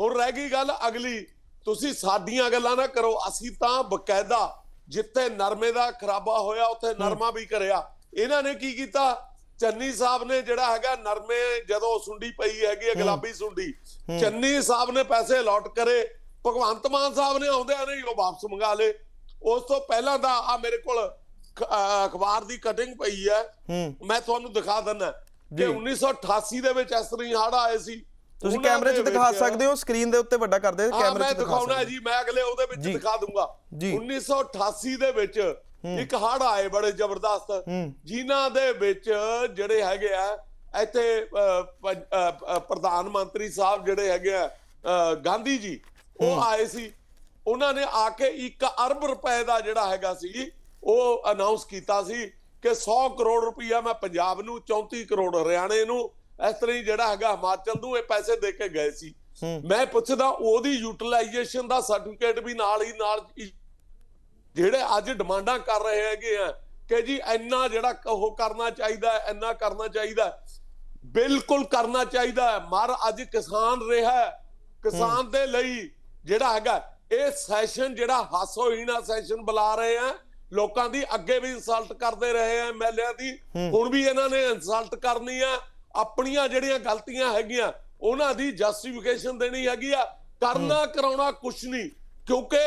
ਹੁਣ ਰਹਿ ਗਈ ਗੱਲ ਅਗਲੀ ਤੁਸੀਂ ਸਾਡੀਆਂ ਗੱਲਾਂ ਨਾ ਕਰੋ ਅਸੀਂ ਤਾਂ ਬਕਾਇਦਾ ਜਿੱਥੇ ਨਰਮੇ ਦਾ ਖਰਾਬਾ ਹੋਇਆ ਉੱਥੇ ਨਰਮਾ ਵੀ ਕਰਿਆ। ਇਹਨਾਂ ਨੇ ਕੀ ਕੀਤਾ? ਚੰਨੀ ਸਾਹਿਬ ਨੇ ਜਿਹੜਾ ਹੈਗਾ ਨਰਮੇ ਜਦੋਂ ਸੁੰਡੀ ਪਈ ਹੈਗੀ ਹੈ। ਗੁਲਾਬੀ ਸੁੰਡੀ ਚੰਨੀ ਸਾਹਿਬ ਨੇ ਪੈਸੇ ਅਲਾਟ ਕਰੇ। ਭਗਵੰਤ ਮਾਨ ਸਾਹਿਬ ਨੇ ਆਉਂਦਿਆਂ ਨੇ ਉਹ ਵਾਪਸ ਮੰਗਾ ਲਏ। ਉਸ ਤੋਂ ਪਹਿਲਾਂ ਦਾ ਆ ਮੇਰੇ ਕੋਲ ਅਖਬਾਰ ਦੀ ਕਟਿੰਗ ਪਈ ਹੈ। ਮੈਂ ਤੁਹਾਨੂੰ ਦਿਖਾ ਦਿੰਦਾ ਕਿ ਜੀ। 1988 ਦੇ ਵਿੱਚ ਇਸ ਤਰ੍ਹਾਂ ਹੀ ਹੜ੍ਹ ਆਏ ਸੀ। ਤੁਸੀਂ ਕੈਮਰੇ 'ਚ ਦਿਖਾ ਸਕਦੇ ਹੋ ਸਕਰੀਨ ਦੇ ਉੱਤੇ ਵੱਡਾ ਕਰਦੇ ਕੈਮਰੇ 'ਚ ਦਿਖਾ ਦਿਖਾਉਣਾ ਜੀ ਮੈਂ ਅਗਲੇ ਉਹਦੇ ਵਿੱਚ। ਦਿਖਾ ਦੂੰਗਾ ਜੀ। 1988 ਦੇ ਵਿੱਚ ਇੱਕ ਹੜ੍ਹ ਆਏ ਬੜੇ ਜ਼ਬਰਦਸਤ। ਜਿਨ੍ਹਾਂ ਦੇ ਵਿੱਚ ਜਿਹੜੇ ਹੈਗੇ ਆ ਇੱਥੇ ਪ੍ਰਧਾਨ ਮੰਤਰੀ ਸਾਹਿਬ ਜਿਹੜੇ ਹੈਗੇ ਆ ਗਾਂਧੀ ਜੀ ਉਹ ਆਏ ਸੀ। ਉਹਨਾਂ ਨੇ ਆ ਕੇ 1 ਅਰਬ ਰੁਪਏ ਦਾ ਜਿਹੜਾ ਹੈਗਾ ਸੀ ਉਹ ਅਨਾਉਂਸ ਕੀਤਾ ਸੀ ਕਿ 100 ਕਰੋੜ ਰੁਪਈਆ ਮੈਂ ਪੰਜਾਬ ਨੂੰ 34 ਕਰੋੜ ਹਰਿਆਣੇ ਨੂੰ ਇਸ ਤਰ੍ਹਾਂ ਹੀ ਜਿਹੜਾ ਹੈਗਾ ਹਿਮਾਚਲ ਨੂੰ ਇਹ ਪੈਸੇ ਦੇ ਕੇ ਗਏ ਸੀ ਮੈਂ ਪੁੱਛਦਾ ਉਹਦੀ ਯੂਟਿਲਾਈਜੇਸ਼ਨ ਦਾ ਸਰਟੀਫਿਕੇਟ ਵੀ ਨਾਲ ਹੀ ਨਾਲ ਜਿਹੜੇ ਅੱਜ ਡਿਮਾਂਡਾਂ ਕਰ ਰਹੇ ਹੈਗੇ ਆ ਕਿ ਜੀ ਇੰਨਾ ਜਿਹੜਾ ਉਹ ਕਰਨਾ ਚਾਹੀਦਾ ਇੰਨਾ ਕਰਨਾ ਚਾਹੀਦਾ। ਬਿਲਕੁਲ ਕਰਨਾ ਚਾਹੀਦਾ। ਮਰ ਅੱਜ ਕਿਸਾਨ ਰਿਹਾ। ਕਿਸਾਨ ਦੇ ਲਈ ਜਿਹੜਾ ਹੈਗਾ ਇਹ ਸੈਸ਼ਨ ਜਿਹੜਾ ਹਾਸੋਹੀਣਾ ਸੈਸ਼ਨ ਬੁਲਾ ਰਹੇ ਆ ਲੋਕਾਂ ਦੀ ਅੱਗੇ ਵੀ ਇਨਸਲਟ ਕਰਦੇ ਰਹੇ ਆ ਐਮਐਲਏ ਦੀ। ਹੁਣ ਵੀ ਇਹਨਾਂ ਨੇ ਇਨਸਲਟ ਕਰਨੀ ਆ। ਆਪਣੀਆਂ ਜਿਹੜੀਆਂ ਗਲਤੀਆਂ ਹੈਗੀਆਂ ਉਹਨਾਂ ਦੀ ਜਸਟੀਫਿਕੇਸ਼ਨ ਦੇਣੀ ਹੈਗੀ ਆ। ਕਰਨਾ ਕਰਾਉਣਾ ਕੁਛ ਨਹੀਂ ਕਿਉਂਕਿ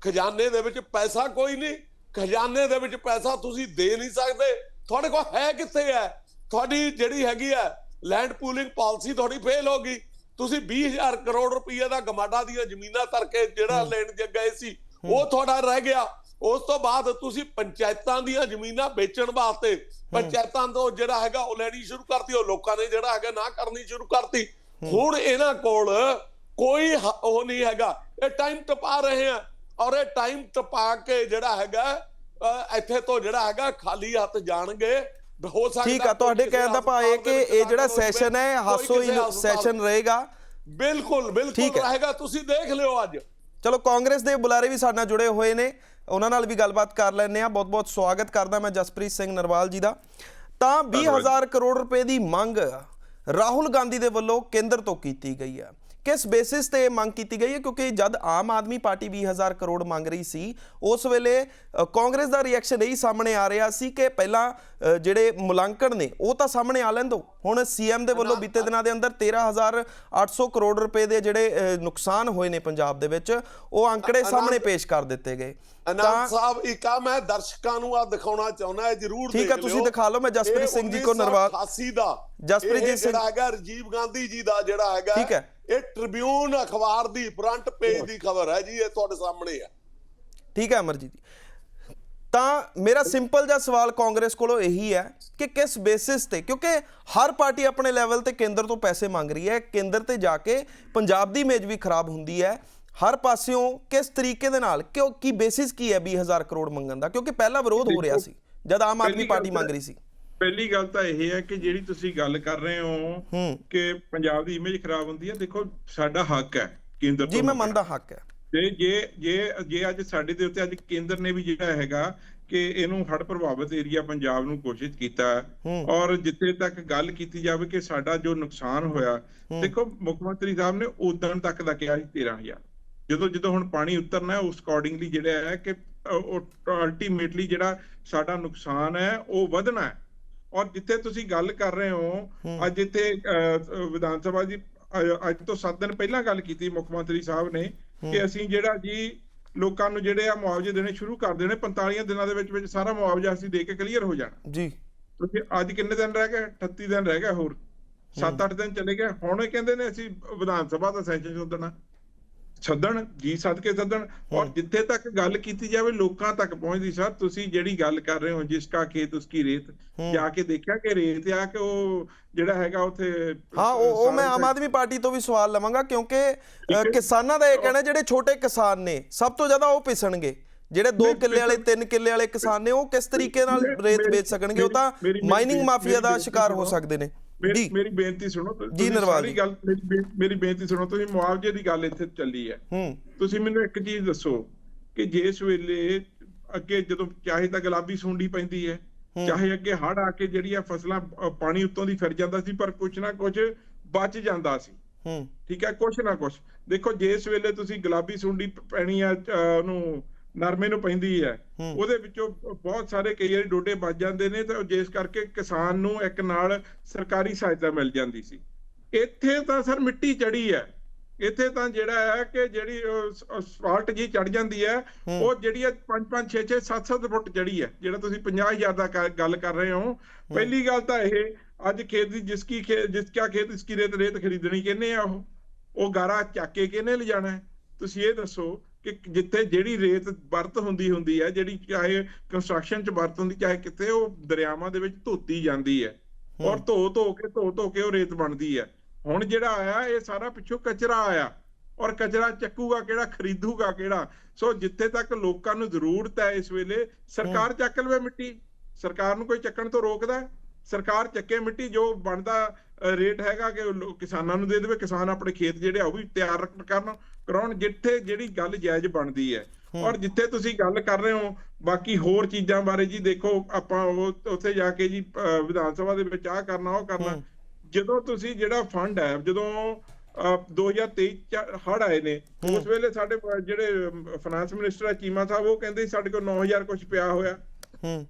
ਖਜ਼ਾਨੇ ਦੇ ਵਿੱਚ ਪੈਸਾ ਕੋਈ ਨਹੀਂ। ਖਜ਼ਾਨੇ ਦੇ ਵਿੱਚ ਪੈਸਾ ਤੁਸੀਂ ਦੇ ਨਹੀਂ ਸਕਦੇ। ਤੁਹਾਡੇ ਕੋਲ ਹੈ ਕਿੱਥੇ ਹੈ? ਤੁਹਾਡੀ ਜਿਹੜੀ ਹੈਗੀ ਆ ਲੈਂਡ ਪੂਲਿੰਗ ਪਾਲਿਸੀ ਤੁਹਾਡੀ ਫੇਲ ਹੋ ਗਈ। ਤੁਸੀਂ 20000 ਕਰੋੜ ਰੁਪਏ ਦਾ ਗਮਾਡਾ ਦੀਆਂ ਜ਼ਮੀਨਾਂ ਧਰ ਕੇ ਜਿਹੜਾ ਲੈਣ ਗਏ ਸੀ ਉਹ ਤੁਹਾਡਾ ਰਹਿ ਗਿਆ। ਉਸ ਤੋਂ ਬਾਅਦ ਤੁਸੀਂ ਪੰਚਾਇਤਾਂ ਦੀਆਂ ਜ਼ਮੀਨਾਂ ਵੇਚਣ ਵਾਸਤੇ ਪੰਚਾਇਤਾਂ ਤੋਂ ਜਿਹੜਾ ਹੈਗਾ ਉਹ ਲੈਣੀ ਸ਼ੁਰੂ ਕਰਤੀ ਉਹ ਲੋਕਾਂ ਨੇ ਜਿਹੜਾ ਹੈਗਾ ਨਾ ਕਰਨੀ ਸ਼ੁਰੂ ਕਰਤੀ। ਹੁਣ ਇਹਨਾਂ ਕੋਲ ਕੋਈ ਹ- ਉਹ ਨਹੀਂ ਹੈਗਾ। ਇਹ ਟਾਈਮ ਟਪਾ ਰਹੇ ਆ ਔਰ ਇਹ ਟਾਈਮ ਟਪਾ ਕੇ ਜਿਹੜਾ ਹੈਗਾ ਇੱਥੇ ਤੋਂ ਜਿਹੜਾ ਹੈਗਾ ਖਾਲੀ ਹੱਥ ਜਾਣਗੇ। ਹੋ ਸਕਦਾ ਠੀਕ ਆ ਤੁਹਾਡੇ ਕਹਿਣ ਦਾ ਭਾਵ ਇਹ ਕਿ ਇਹ ਜਿਹੜਾ ਸੈਸ਼ਨ ਹੈ ਹਾਸੋ ਹਸਪਤਾਲ- ਸੈਸ਼ਨ ਰਹੇਗਾ। ਬਿਲਕੁਲ ਬਿਲਕੁਲ ਹੈ। ਰਹੇਗਾ ਤੁਸੀਂ ਦੇਖ ਲਿਓ ਅੱਜ। ਚਲੋ ਕਾਂਗਰਸ ਦੇ ਬੁਲਾਰੇ ਵੀ ਸਾਡੇ ਨਾਲ ਜੁੜੇ ਹੋਏ ਨੇ। ਉਹਨਾਂ ਨਾਲ ਵੀ ਗੱਲਬਾਤ ਕਰ ਲੈਂਦੇ ਆ ਬਹੁਤ ਬਹੁਤ ਸਵਾਗਤ ਕਰਦਾ ਮੈਂ ਜਸਪ੍ਰੀਤ ਸਿੰਘ ਨਰਵਾਲ ਜੀ ਦਾ। ਤਾਂ 20000 ਕਰੋੜ ਰੁਪਏ ਦੀ ਮੰਗ ਰਾਹੁਲ ਗਾਂਧੀ ਦੇ ਵੱਲੋਂ ਕੇਂਦਰ ਤੋਂ ਕੀਤੀ ਗਈ ਹੈ। ਕਿਸ ਬੇਸਿਸ ਤੇ ਇਹ ਮੰਗ ਕੀਤੀ ਗਈ ਹੈ? ਕਿਉਂਕਿ ਜਦ ਆਮ ਆਦਮੀ ਪਾਰਟੀ 20000 ਕਰੋੜ ਮੰਗ ਰਹੀ ਸੀ ਉਸ ਵੇਲੇ ਕਾਂਗਰਸ ਦਾ ਰਿਐਕਸ਼ਨ ਇਹੀ ਸਾਹਮਣੇ ਆ ਰਿਹਾ ਸੀ ਕਿ ਪਹਿਲਾਂ ਜਿਹੜੇ ਮੁਲਾਂਕਣ ਨੇ ਉਹ ਤਾਂ ਸਾਹਮਣੇ ਆ ਲੈਣ ਹੁਣ ਸੀਐਮ ਦੇ ਵੱਲੋਂ ਬੀਤੇ ਦਿਨਾਂ ਦੇ ਅੰਦਰ 13800 ਕਰੋੜ ਰੁਪਏ ਦੇ ਜਿਹੜੇ ਨੁਕਸਾਨ ਹੋਏ ਨੇ ਪੰਜਾਬ ਦੇ ਵਿੱਚ ਉਹ ਅੰਕੜੇ ਸਾਹਮਣੇ ਪੇਸ਼ ਕਰ ਦਿੱਤੇ ਗਏ। ਅਨੰਦ ਸਾਹਿਬ ਇੱਕ ਆ ਮੈਂ ਦਰਸ਼ਕਾਂ ਨੂੰ ਆ ਦਿਖਾਉਣਾ ਚਾਹੁੰਦਾ ਹੈ ਜਰੂਰ ਠੀਕ ਆ, ਤੁਸੀਂ ਦਿਖਾ ਲਓ, ਮੈਂ ਜਸਪ੍ਰੀਤ ਸਿੰਘ ਜੀ ਕੋ ਨਰਵਾਲ- 88 ਦਾ ਜਸਪ੍ਰੀਤ ਜੀ ਇਹ ਸਿੰਘ- ਜਿਹੜਾ ਹੈਗਾ ਰਾਜੀਵ ਗਾਂਧੀ ਜੀ ਦਾ ਜਿਹੜਾ ਹੈਗਾ ਠੀਕ ਹੈ। ਇਹ ਟ੍ਰਿਬਿਊਨ ਅਖਬਾਰ ਦੀ ਫਰੰਟ ਪੇਜ ਦੀ ਖਬਰ ਹੈ ਜੀ ਇਹ ਤੁਹਾਡੇ ਸਾਹਮਣੇ ਹੈ। ਠੀਕ ਹੈ ਅਮਰਜੀਤ ਜੀ ਤਾਂ ਮੇਰਾ ਸਿੰਪਲ ਜਿਹਾ ਸਵਾਲ ਕਾਂਗਰਸ ਕੋਲੋਂ ਇਹੀ ਹੈ ਕਿ ਕਿਸ ਬੇਸਿਸ ਤੇ? ਕਿਉਂਕਿ ਹਰ ਪਾਰਟੀ ਆਪਣੇ ਲੈਵਲ ਤੇ ਕੇਂਦਰ ਤੋਂ ਪੈਸੇ ਮੰਗ ਰਹੀ ਹੈ ਕੇਂਦਰ ਤੇ ਜਾ ਕੇ ਪੰਜਾਬ ਦੀ ਇਮੇਜ ਵੀ ਖਰਾਬ ਹੁੰਦੀ ਹੈ। ਹਰ ਪਾਸਿਓਂ ਕਿਸ ਤਰੀਕੇ ਦੇ ਨਾਲ ਕਿਉਂ ਕੀ ਬੇਸਿਸ ਕੀ ਹੈ 20000 ਕਰੋੜ ਮੰਗਣ ਦਾ? ਕਿਉਂਕਿ ਪਹਿਲਾ ਵਿਰੋਧ ਹੋ ਰਿਹਾ ਸੀ ਜਦ ਆਮ ਆਦਮੀ ਪਾਰਟੀ ਮੰਗ ਰਹੀ ਸੀ। ਪਹਿਲੀ ਗੱਲ ਤਾਂ ਇਹ ਹੈ ਕਿ ਜਿਹੜੀ ਤੁਸੀਂ ਗੱਲ ਕਰ ਰਹੇ ਹੋ ਕਿ ਪੰਜਾਬ ਦੀ ਇਮੇਜ ਖਰਾਬ ਹੁੰਦੀ ਹੈ ਦੇਖੋ ਸਾਡਾ ਹੱਕ ਹੈ ਕੇਂਦਰ ਜੀ ਤੋਂ ਮੈਂ ਮੰਗਣਾ। ਮੰਨਦਾ ਹੱਕ ਹੈ। ਤੇ ਜੇ ਜੇ ਜੇ ਅੱਜ ਸਾਡੇ ਦੇ ਉੱਤੇ ਅੱਜ ਕੇਂਦਰ ਨੇ ਵੀ ਜਿਹੜਾ ਹੈਗਾ ਕਿ ਇਹਨੂੰ ਹੜ੍ਹ ਪ੍ਰਭਾਵਿਤ ਏਰੀਆ ਪੰਜਾਬ ਨੂੰ ਘੋਸ਼ਿਤ ਕੀਤਾ। ਔਰ ਜਿੱਥੇ ਤੱਕ ਗੱਲ ਕੀਤੀ ਜਾਵੇ ਕਿ ਸਾਡਾ ਜੋ ਨੁਕਸਾਨ ਹੋਇਆ ਦੇਖੋ ਮੁੱਖ ਮੰਤਰੀ ਸਾਹਿਬ ਨੇ ਉਦੋਂ ਤੱਕ ਦਾ ਕਿਹਾ ਸੀ 13000 ਜਦੋਂ ਜਦੋਂ ਹੁਣ ਪਾਣੀ ਉਤਰਨਾ ਹੈ ਉਸ ਅਕੋਰਡਿੰਗਲੀ ਜਿਹੜਾ ਹੈ ਕਿ ਅਲਟੀਮੇਟਲੀ ਜਿਹੜਾ ਸਾਡਾ ਨੁਕਸਾਨ ਹੈ ਉਹ ਵਧਣਾ ਹੈ। ਔਰ ਜਿੱਥੇ ਤੁਸੀਂ ਗੱਲ ਕਰ ਰਹੇ ਹੋ ਅੱਜ ਇੱਥੇ ਵਿਧਾਨ ਸਭਾ ਦੀ ਅੱਜ ਤੋਂ 7 ਦਿਨ ਪਹਿਲਾਂ ਗੱਲ ਕੀਤੀ ਮੁੱਖ ਮੰਤਰੀ ਸਾਹਿਬ ਨੇ ਕਿ ਅਸੀਂ ਜਿਹੜਾ ਜੀ ਲੋਕਾਂ ਨੂੰ ਜਿਹੜੇ ਆ ਮੁਆਵਜ਼ੇ ਦੇਣੇ ਸ਼ੁਰੂ ਕਰ ਦੇਣੇ 45 ਦਿਨਾਂ ਦੇ ਵਿੱਚ ਵਿੱਚ ਸਾਰਾ ਮੁਆਵਜ਼ਾ ਅਸੀਂ ਦੇ ਕੇ ਕਲੀਅਰ ਹੋ ਜਾਣਾ। ਜੀ। ਕਿਉਂਕਿ ਅੱਜ ਕਿੰਨੇ ਦਿਨ ਰਹਿ ਗਏ? 38 ਦਿਨ ਰਹਿ ਗਏ ਹੋਰ। 7-8 ਦਿਨ ਚਲੇ ਗਏ। ਹੁਣ ਇਹ ਕਹਿੰਦੇ ਨੇ ਅਸੀਂ ਵਿਧਾਨ ਸਭਾ ਦਾ ਸੈਸ਼ਨ ਸੱਦਣਾ ਸੱਦਣ ਜੀ ਸੱਦ ਕੇ ਸੱਦਣ। ਔਰ ਜਿੱਥੇ ਤੱਕ ਗੱਲ ਕੀਤੀ ਜਾਵੇ ਲੋਕਾਂ ਤੱਕ ਪਹੁੰਚਦੀ ਸਰ। ਤੁਸੀਂ ਜਿਹੜੀ ਗੱਲ ਕਰ ਰਹੇ ਹੋ ਜਿਸ ਕਾ ਖੇਤ ਉਸਕੀ ਰੇਤ। ਜਾ ਕੇ ਦੇਖਿਆ ਕਿ ਰੇਤ ਆ ਕਿ ਉਹ ਜਿਹੜਾ ਹੈਗਾ ਉਥੇ ਹਾਂ ਉਹ ਉਹ ਮੈਂ ਆਮ ਆਦਮੀ ਪਾਰਟੀ ਤੋਂ ਵੀ ਸਵਾਲ ਲਵਾਂਗਾ ਕਿਉਂਕਿ ਕਿਸਾਨਾਂ ਦਾ ਇਹ ਕਹਿਣਾ ਜਿਹੜੇ ਛੋਟੇ ਕਿਸਾਨ ਨੇ ਸਭ ਤੋਂ ਜ਼ਿਆਦਾ ਉਹ ਪਿਸਣਗੇ। ਜਿਹੜੇ 2 ਨਹੀਂ, ਕਿੱਲੇ ਵਾਲੇ ਬਿਲਕੁਲ। 3 ਕਿੱਲੇ ਵਾਲੇ ਕਿਸਾਨ ਨੇ ਉਹ ਕਿਸ ਤਰੀਕੇ ਨਾਲ ਰੇਤ ਵੇਚ ਸਕਣਗੇ? ਉਹ ਤਾਂ ਮਾਈਨਿੰਗ ਮਾਫੀਆ ਦਾ ਸ਼ਿਕਾਰ ਹੋ। ਸਕਦੇ ਨੇ। ਮੇਰੀ ਜੀ। ਮੇਰੀ ਬੇਨਤੀ ਸੁਣੋ ਤੁਸੀਂ ਨਰਵਾਲ ਸਾਰੀ ਜੀ। ਗੱਲ ਮੇਰੀ ਬੇਨਤੀ ਸੁਣੋ ਤੁਸੀਂ ਮੁਆਵਜ਼ੇ ਦੀ ਗੱਲ ਇੱਥੇ ਚੱਲੀ ਹੈ। ਹੂੰ। ਤੁਸੀਂ ਮੈਨੂੰ ਇੱਕ ਚੀਜ਼ ਦੱਸੋ ਕਿ ਜਿਸ ਵੇਲੇ ਅੱਗੇ ਜਦੋਂ ਚਾਹੇ ਤਾਂ ਗੁਲਾਬੀ ਸੁੰਡੀ ਪੈਂਦੀ ਹੈ ਚਾਹੇ ਅੱਗੇ ਹੜ ਆ ਕੇ ਜਿਹੜੀਆਂ ਫਸਲਾਂ ਅ, ਪਾਣੀ ਉੱਤੋਂ ਦੀ ਫਿਰ ਜਾਂਦਾ ਸੀ ਪਰ ਕੁਛ ਨਾ ਕੁਛ ਬਚ ਜਾਂਦਾ ਸੀ। ਹੂੰ। ਠੀਕ ਹੈ ਕੁਛ ਨਾ ਕੁਛ। ਦੇਖੋ ਜਿਸ ਵੇਲੇ ਤੁਸੀਂ ਗੁਲਾਬੀ ਸੁੰਡੀ ਪੈਣੀ ਆ ਉਹਨੂੰ ਨਰਮੇ ਨੂੰ ਪੈਂਦੀ ਹੈ। ਉਹਦੇ ਵਿੱਚੋਂ ਬਹੁਤ ਸਾਰੇ ਕਈ ਵਾਰੀ ਡੋਡੇ ਵੱਜ ਜਾਂਦੇ ਨੇ ਤੇ ਜਿਸ ਕਰਕੇ ਕਿਸਾਨ ਨੂੰ ਇੱਕ ਨਾਲ ਸਰਕਾਰੀ ਸਹਾਇਤਾ ਮਿਲ ਜਾਂਦੀ ਸੀ। ਇੱਥੇ ਤਾਂ ਸਰ ਮਿੱਟੀ ਚੜੀ ਹੈ। ਇੱਥੇ ਤਾਂ ਜਿਹੜਾ ਹੈ ਕਿ ਜਿਹੜੀ ਸਪਾਲਟ ਜੀ ਚੜ ਜਾਂਦੀ ਹੈ ਉਹ ਜਿਹੜੀ ਹੈ 5 5 6 6 7 7 ਫੁੱਟ ਚੜੀ ਹੈ। ਜਿਹੜਾ ਤੁਸੀਂ 50000 ਦਾ ਗੱਲ ਕਰ ਰਹੇ ਹੋ। ਪਹਿਲੀ ਗੱਲ ਤਾਂ ਇਹ ਅੱਜ ਖੇਤ ਦੀ ਜਿਸ ਕੀ ਜਿਸ ਕਾ ਖੇਤ ਇਸ ਕੀ ਰੇਤ ਰੇਤ ਖਰੀਦਣੀ ਕਹਿੰਦੇ ਆ ਉਹ? ਉਹ ਗਾਰਾ ਚੱਕ ਕੇ ਕਿਹਨੇ ਲਿਜਾਣਾ ਤੁਸੀਂ ਇਹ ਦੱਸੋ ਕਿ ਜਿੱਥੇ ਜਿਹੜੀ ਰੇਤ ਵਰਤ ਹੁੰਦੀ ਹੁੰਦੀ ਹੈ ਜਿਹੜੀ ਚਾਹੇ ਕੰਸਟਰਕਸ਼ਨ ਚ ਵਰਤ ਹੁੰਦੀ ਚਾਹੇ ਕਿਤੇ ਉਹ ਦਰਿਆਵਾਂ ਦੇ ਵਿੱਚ ਧੋਤੀ ਜਾਂਦੀ ਹੈ ਔਰ ਧੋ ਧੋ ਕੇ ਧੋ ਧੋ ਕੇ ਉਹ ਰੇਤ ਬਣਦੀ ਹੈ ਹੁਣ ਜਿਹੜਾ ਆਇਆ ਇਹ ਸਾਰਾ ਪਿੱਛੋਂ ਕਚਰਾ ਆਇਆ ਔਰ ਕਚਰਾ ਚੱਕੂਗਾ ਕਿਹੜਾ ਖਰੀਦੂਗਾ ਕਿਹੜਾ? ਸੋ ਜਿੱਥੇ ਤੱਕ ਲੋਕਾਂ ਨੂੰ ਜ਼ਰੂਰਤ ਹੈ ਇਸ ਵੇਲੇ ਸਰਕਾਰ ਚੱਕ ਲਵੇ ਮਿੱਟੀ। ਸਰਕਾਰ ਨੂੰ ਕੋਈ ਚੱਕਣ ਤੋਂ ਰੋਕਦਾ? ਸਰਕਾਰ ਚੱਕੇ ਮਿੱਟੀ ਜੋ ਬਣਦਾ ਰੇਟ ਹੈਗਾ ਕਿ ਕਿਸਾਨਾਂ ਨੂੰ ਦੇ ਦੇਵੇ ਕਿਸਾਨ ਆਪਣੇ ਖੇਤ ਜਿਹੜੇ ਆ ਉਹ ਵੀ ਤਿਆਰ ਕਰਨ ਕਰਾਉਣ ਜਿੱਥੇ ਜਿਹੜੀ ਗੱਲ ਜਾਇਜ਼ ਬਣਦੀ ਹੈ। ਔਰ ਜਿੱਥੇ ਤੁਸੀਂ ਗੱਲ ਕਰ ਰਹੇ ਹੋ ਬਾਕੀ ਹੋਰ ਚੀਜ਼ਾਂ ਬਾਰੇ ਜੀ ਦੇਖੋ ਆਪਾਂ ਉਹ ਉੱਥੇ ਜਾ ਕੇ ਜੀ ਵਿਧਾਨ ਸਭਾ ਦੇ ਵਿੱਚ ਆਹ ਕਰਨਾ ਉਹ ਕਰਨਾ। ਜਦੋਂ ਤੁਸੀਂ ਜਿਹੜਾ ਫੰਡ ਹੈ ਜਦੋਂ ਅ, 2023 ਚ ਹੜ ਆਏ ਨੇ ਉਸ ਵੇਲੇ ਸਾਡੇ ਜਿਹੜੇ ਫਾਈਨਾਂਸ ਮਿਨਿਸਟਰ ਆ ਚੀਮਾ ਸਾਹਿਬ ਉਹ ਕਹਿੰਦੇ ਸਾਡੇ ਕੋਲ 9000 ਕੁਝ ਪਿਆ ਹੋਇਆ। ਹੂੰ।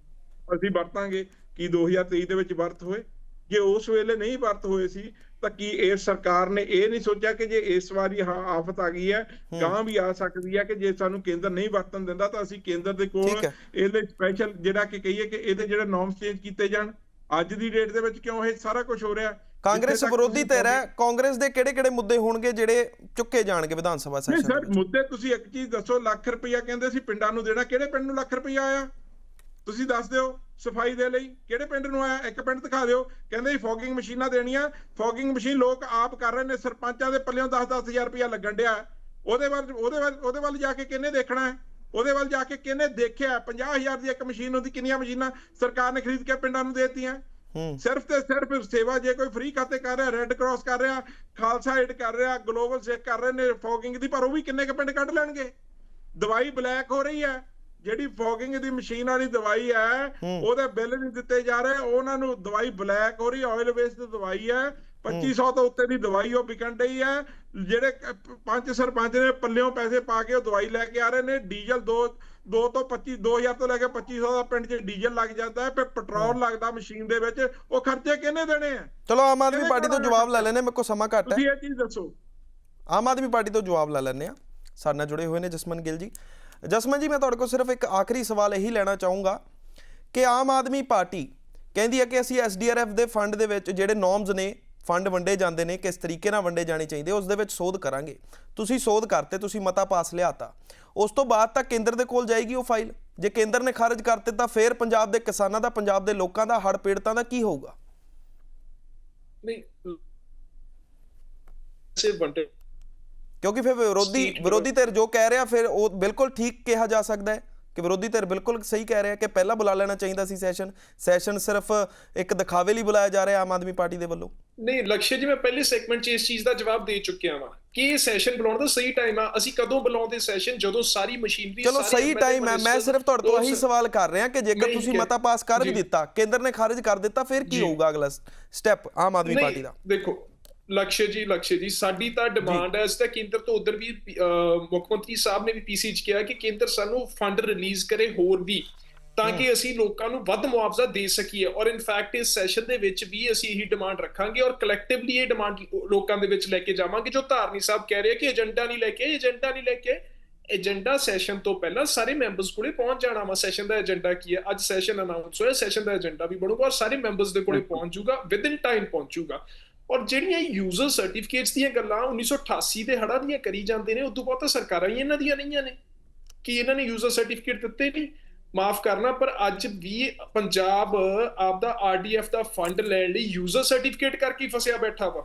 ਅਸੀਂ ਵਰਤਾਂਗੇ ਕੀ 2023 ਦੇ ਵਿੱਚ ਵਰਤ ਹੋਏ? ਜੇ ਉਸ ਵੇਲੇ ਨਹੀਂ ਵਰਤ ਹੋਏ ਸੀ ਤਾਂ ਕੀ ਇਸ ਸਰਕਾਰ ਨੇ ਇਹ ਨਹੀਂ ਸੋਚਿਆ ਕਿ ਜੇ ਇਸ ਵਾਰੀ ਆਫਤ ਆ ਗਈ ਹੈ ਗਾਂ ਵੀ ਆ ਸਕਦੀ ਹੈ ਕਿ ਜੇ ਸਾਨੂੰ ਕੇਂਦਰ ਨਹੀਂ ਵਰਤਣ ਦਿੰਦਾ ਤਾਂ ਅਸੀਂ ਕੇਂਦਰ ਦੇ ਕੋਲ। ਇਹਦੇ ਸਪੈਸ਼ਲ ਜਿਹੜਾ ਕਿ ਕਹੀਏ ਕਿ ਇਹਦੇ ਜਿਹੜੇ ਨੋਰਮਸ ਚੇਂਜ ਕੀਤੇ ਜਾਣ। ਅੱਜ ਦੀ ਡੇਟ ਦੇ ਵਿੱਚ ਕਿਉਂ ਇਹ ਸਾਰਾ ਕੁਝ ਹੋ ਰਿਹਾ? ਕਾਂਗਰਸ ਵਿਰੋਧੀ ਧਿਰ ਹੈ ਕਾਂਗਰਸ ਦੇ ਕਿਹੜੇ-ਕਿਹੜੇ ਮੁੱਦੇ ਹੋਣਗੇ ਜਿਹੜੇ ਚੁੱਕੇ ਜਾਣਗੇ ਵਿਧਾਨ ਸਭਾ ਸੈਸ਼ਨ ਸਰ ਮੁੱਦੇ ਤੁਸੀਂ ਇੱਕ ਚੀਜ਼ ਦੱਸੋ ਲੱਖ ਰੁਪਈਆ ਕਹਿੰਦੇ ਸੀ ਪਿੰਡਾਂ ਨੂੰ ਦੇਣਾ ਕਿਹੜੇ ਪਿੰਡ ਨੂੰ ਲੱਖ ਰੁਪਈਆ ਆਇਆ? ਤੁਸੀਂ ਦੱਸ ਦਿਓ। ਸਫ਼ਾਈ ਦੇ ਲਈ। ਕਿਹੜੇ ਪਿੰਡ ਨੂੰ ਆਇਆ? ਇੱਕ ਪਿੰਡ ਦਿਖਾ ਦਿਓ। ਕਹਿੰਦੇ ਜੀ ਫੋਗਿੰਗ ਮਸ਼ੀਨਾਂ ਦੇਣੀਆਂ। ਫੋਗਿੰਗ ਮਸ਼ੀਨ ਲੋਕ ਆਪ ਕਰ ਰਹੇ ਨੇ। ਸਰਪੰਚਾਂ ਦੇ ਪੱਲਿਓਂ 10-10 ਹਜ਼ਾਰ ਰੁਪਈਆ ਲੱਗਣ ਡਿਆ। ਉਹਦੇ ਵੱਲ ਉਹਦੇ ਵੱਲ ਉਹਦੇ ਵੱਲ ਜਾ ਕੇ ਕਿਹਨੇ ਦੇਖਣਾ ਹੈ? ਉਹਦੇ ਵੱਲ ਜਾ ਕੇ ਕਿਹਨੇ ਦੇਖਿਆ? 50000 ਦੀ ਇੱਕ ਮਸ਼ੀਨ ਹੁੰਦੀ ਕਿੰਨੀਆਂ ਮਸ਼ੀਨਾਂ ਸਰਕਾਰ ਨੇ ਖਰੀਦ ਕੇ ਪਿੰਡਾਂ ਨੂੰ ਦੇਤੀਆਂ। ਹੂੰ। ਸਿਰਫ ਤੇ ਸਿਰਫ ਸੇਵਾ ਜੇ ਕੋਈ ਫ੍ਰੀ ਖਾਤੇ ਕਰ ਰਿਹਾ ਰੈੱਡ ਕਰਾਸ ਕਰ ਰਿਹਾ ਖਾਲਸਾ ਏਡ ਕਰ ਰਿਹਾ ਗਲੋਬਲ ਸਿੱਖ ਕਰ ਰਹੇ ਨੇ ਫੋਗਿੰਗ ਦੀ ਪਰ ਉਹ ਵੀ ਕਿੰਨੇ ਕ ਪਿੰਡ ਕੱਢ ਲੈਣਗੇ? ਦਵਾਈ ਬਲੈਕ ਹੋ ਰਹੀ ਹੈ। ਜਿਹੜੀ ਫੋਗਿੰਗ ਦੀ ਮਸ਼ੀਨ ਵਾਲੀ ਦਵਾਈ ਹੈ ਉਹਦੇ ਬਿੱਲ ਨਹੀਂ ਦਿੱਤੇ ਜਾ ਰਹੇ ਉਹਨਾਂ ਨੂੰ ਦਵਾਈ ਬਲੈਕ ਹੋ ਰਹੀ ਆਇਲ ਬੇਸਡ ਦਵਾਈ ਹੈ। 2500 ਤੋਂ ਉੱਤੇ ਦੀ ਦਵਾਈ ਉਹ ਵਿਕਣ ਡਈ ਹੈ। ਜਿਹੜੇ ਕ- ਪੰਜ ਸਰਪੰਚ ਨੇ ਪੱਲਿਓਂ ਪੈਸੇ ਪਾ ਕੇ ਉਹ ਦਵਾਈ ਲੈ ਕੇ ਆ ਰਹੇ ਨੇ। ਡੀਜ਼ਲ 2 2 ਤੋਂ 25 2000 ਤੋਂ ਲੈ ਕੇ 2500 ਦਾ ਪਿੰਡ 'ਚ ਡੀਜ਼ਲ ਲੱਗ ਜਾਂਦਾ ਹੈ ਫਿਰ ਪੈਟਰੋਲ ਲੱਗਦਾ ਮਸ਼ੀਨ ਦੇ ਵਿੱਚ। ਉਹ ਖਰਚੇ ਕਿਹਨੇ ਦੇਣੇ ਆ? ਚਲੋ ਆਮ ਆਦਮੀ ਪਾਰਟੀ ਤੋਂ ਜਵਾਬ ਲੈ ਲੈਣੇ ਮੇਰੇ ਕੋਲ ਸਮਾਂ ਘੱਟ ਹੈ। ਤੁਸੀਂ ਇਹ ਚੀਜ਼ ਦੱਸੋ। ਆਮ ਆਦਮੀ ਪਾਰਟੀ ਤੋਂ ਜਵਾਬ ਲੈ ਲੈਣੇ ਆ ਸਾਡੇ ਨਾਲ ਜੁੜੇ ਹੋਏ ਨੇ ਜਸਮਨ ਗਿੱਲ ਜੀ। ਜਸਮਨ ਜੀ, ਮੈਂ ਤੁਹਾਡੇ ਕੋਲ ਸਿਰਫ ਇੱਕ ਆਖਰੀ ਸਵਾਲ ਇਹੀ ਲੈਣਾ ਚਾਹੂੰਗਾ ਕਿ ਆਮ ਆਦਮੀ ਪਾਰਟੀ ਕਹਿੰਦੀ ਹੈ ਕਿ ਅਸੀਂ ਐਸਡੀਆਰਐਫ ਦੇ ਫੰਡ ਦੇ ਵਿੱਚ ਜਿਹੜੇ ਨੋਰਮਸ ਨੇ, ਫੰਡ ਵੰਡੇ ਜਾਂਦੇ ਨੇ, ਕਿਸ ਤਰੀਕੇ ਨਾਲ ਵੰਡੇ ਜਾਣੇ ਚਾਹੀਦੇ, ਉਸ ਦੇ ਵਿੱਚ ਸੋਧ ਕਰਾਂਗੇ। ਤੁਸੀਂ ਸੋਧ ਕਰਤੇ, ਤੁਸੀਂ ਮਤਾ ਪਾਸ ਲਿਆਤਾ। ਉਸ ਤੋਂ ਬਾਅਦ ਤਾਂ ਕੇਂਦਰ ਦੇ ਕੋਲ ਜਾਏਗੀ ਉਹ ਫਾਈਲ। ਜੇ ਕੇਂਦਰ ਨੇ ਖਾਰਜ ਕਰ ਦਿੱਤਾ, ਫਿਰ ਪੰਜਾਬ ਦੇ ਕਿਸਾਨਾਂ ਦਾ, ਪੰਜਾਬ ਦੇ ਲੋਕਾਂ ਦਾ ਹੜ ਪੀੜਤਾਂ ਦਾ ਕੀ ਹੋਊਗਾ? ਨਹੀਂ, ਸੇ ਵੰਡੇ ਕਿਉਂਕਿ ਫਿਰ ਵਿਰੋਧੀ ਵਿਰੋਧੀ ਧਿਰ ਜੋ ਕਹਿ ਰਿਹਾ ਫਿਰ ਉਹ ਬਿਲਕੁਲ ਠੀਕ ਕਿਹਾ ਜਾ ਸਕਦਾ ਹੈ ਕਿ ਵਿਰੋਧੀ ਧਿਰ ਬਿਲਕੁਲ ਸਹੀ ਕਹਿ ਰਿਹਾ ਕਿ ਪਹਿਲਾਂ ਬੁਲਾ ਲੈਣਾ ਚਾਹੀਦਾ ਸੀ ਸੈਸ਼ਨ। ਸੈਸ਼ਨ ਸਿਰਫ ਇੱਕ ਦਿਖਾਵੇ ਲਈ ਬੁਲਾਇਆ ਜਾ ਰਿਹਾ ਆਮ ਆਦਮੀ ਪਾਰਟੀ ਦੇ ਵੱਲੋਂ। ਨਹੀਂ ਲਕਸ਼ਯ ਜੀ ਮੈਂ ਪਹਿਲੇ ਸੈਗਮੈਂਟ 'ਚ ਇਸ ਚੀਜ਼ ਦਾ ਜਵਾਬ ਦੇ ਚੁੱਕਿਆ ਵਾਂ ਕਿ ਇਹ ਸੈਸ਼ਨ ਬੁਲਾਉਣ ਦਾ ਸਹੀ ਟਾਈਮ ਆ। ਅਸੀਂ ਕਦੋਂ ਬੁਲਾਉਂਦੇ ਸੈਸ਼ਨ? ਜਦੋਂ ਸਾਰੀ ਮਸ਼ੀਨਰੀ ਚਲੋ ਸਹੀ ਟਾਈਮ ਹੈ ਮੈਂ ਸਿਰਫ ਤੁਹਾਡੇ ਤੋਂ ਇਹੀ ਸਵਾਲ ਕਰ ਰਿਹਾ ਕਿ ਜੇਕਰ ਤੁਸੀਂ ਮਤਾ ਪਾਸ ਕਰ ਵੀ। ਦਿੱਤਾ ਕੇਂਦਰ ਨੇ ਖਾਰਜ ਕਰ ਦਿੱਤਾ ਫਿਰ ਕੀ। ਹੋਊਗਾ ਅਗਲਾ ਸਟੈਪ ਆਮ ਆਦਮੀ ਪਾਰਟੀ ਦਾ? ਦੇਖੋ ਲਕਸ਼ਯ ਜੀ ਲਕਸ਼ਯ ਜੀ ਸਾਡੀ ਤਾਂ ਡਿਮਾਂਡ ਹੈ ਇਸ ਤਾਂ। ਕੇਂਦਰ ਤੋਂ ਉਧਰ ਵੀ ਮੁੱਖ ਮੰਤਰੀ ਸਾਹਿਬ ਨੇ ਵੀ ਪੀਸੀ ਚ ਕਿਹਾ ਕਿ ਕੇਂਦਰ ਸਾਨੂੰ ਫੰਡ ਰਿਲੀਜ਼ ਕਰੇ ਹੋਰ ਵੀ ਤਾਂ ਕਿ ਅਸੀਂ ਲੋਕਾਂ ਨੂੰ ਵੱਧ ਮੁਆਵਜ਼ਾ ਦੇ ਸਕੀਏ। ਔਰ ਇਨਫੈਕਟ ਇਸ ਸੈਸ਼ਨ ਦੇ ਵਿੱਚ ਵੀ ਅਸੀਂ ਇਹੀ ਡਿਮਾਂਡ ਰੱਖਾਂਗੇ ਔਰ ਕਲੈਕਟਿਵਲੀ ਇਹ ਡਿਮਾਂਡ ਲੋਕਾਂ ਦੇ ਵਿੱਚ ਲੈ ਕੇ ਜਾਵਾਂਗੇ। ਜੋ ਧਾਰਨੀ ਸਾਹਿਬ ਕਹਿ ਰਹੇ ਕਿ ਏਜੰਡਾ ਨਹੀਂ ਲੈ ਕੇ ਏਜੰਡਾ ਨਹੀਂ ਲੈ ਕੇ ਏਜੰਡਾ ਸੈਸ਼ਨ ਤੋਂ ਪਹਿਲਾਂ ਸਾਰੇ ਮੈਂਬਰਸ ਕੋਲੇ ਪਹੁੰਚ ਜਾਣਾ ਵਾ। ਸੈਸ਼ਨ ਦਾ ਏਜੰਡਾ ਕੀ ਹੈ? ਅੱਜ ਸੈਸ਼ਨ ਅਨਾਉਂਸ ਹੋਇਆ ਸੈਸ਼ਨ ਦਾ ਏਜੰਡਾ ਵੀ ਬਣੂਗਾ ਔਰ ਸਾਰੇ ਮੈਂਬਰਸ ਦੇ ਕੋਲੇ ਪਹੁੰਚ ਜਾਊਗਾ ਵਿਦ ਇਨ ਟਾਈਮ ਪਹੁੰਚੂਗਾ। ਔਰ ਜਿਹੜੀਆਂ ਯੂਜ਼ਰ ਸਰਟੀਫਿਕੇਟਸ ਦੀਆਂ ਗੱਲਾਂ 1988 ਦੇ ਹੜਾਂ ਦੀਆਂ ਕਰੀ ਜਾਂਦੇ ਨੇ ਉਦੋਂ ਬਾਅਦ ਤਾਂ ਸਰਕਾਰਾਂ ਹੀ ਇਹਨਾਂ ਦੀਆਂ ਰਹੀਆਂ ਨੇ। ਕਿ ਇਹਨਾਂ ਨੇ ਯੂਜ਼ਰ ਸਰਟੀਫਿਕੇਟ ਦਿੱਤੇ ਨਹੀਂ ਮਾਫ ਕਰਨਾ ਪਰ ਅੱਜ ਵੀ ਪੰਜਾਬ ਆਪਦਾ ਆਰਡੀਐਫ ਦਾ ਫੰਡ ਲੈਣ ਲਈ ਯੂਜ਼ਰ ਸਰਟੀਫਿਕੇਟ ਕਰਕੇ ਫਸਿਆ ਬੈਠਾ ਵਾ।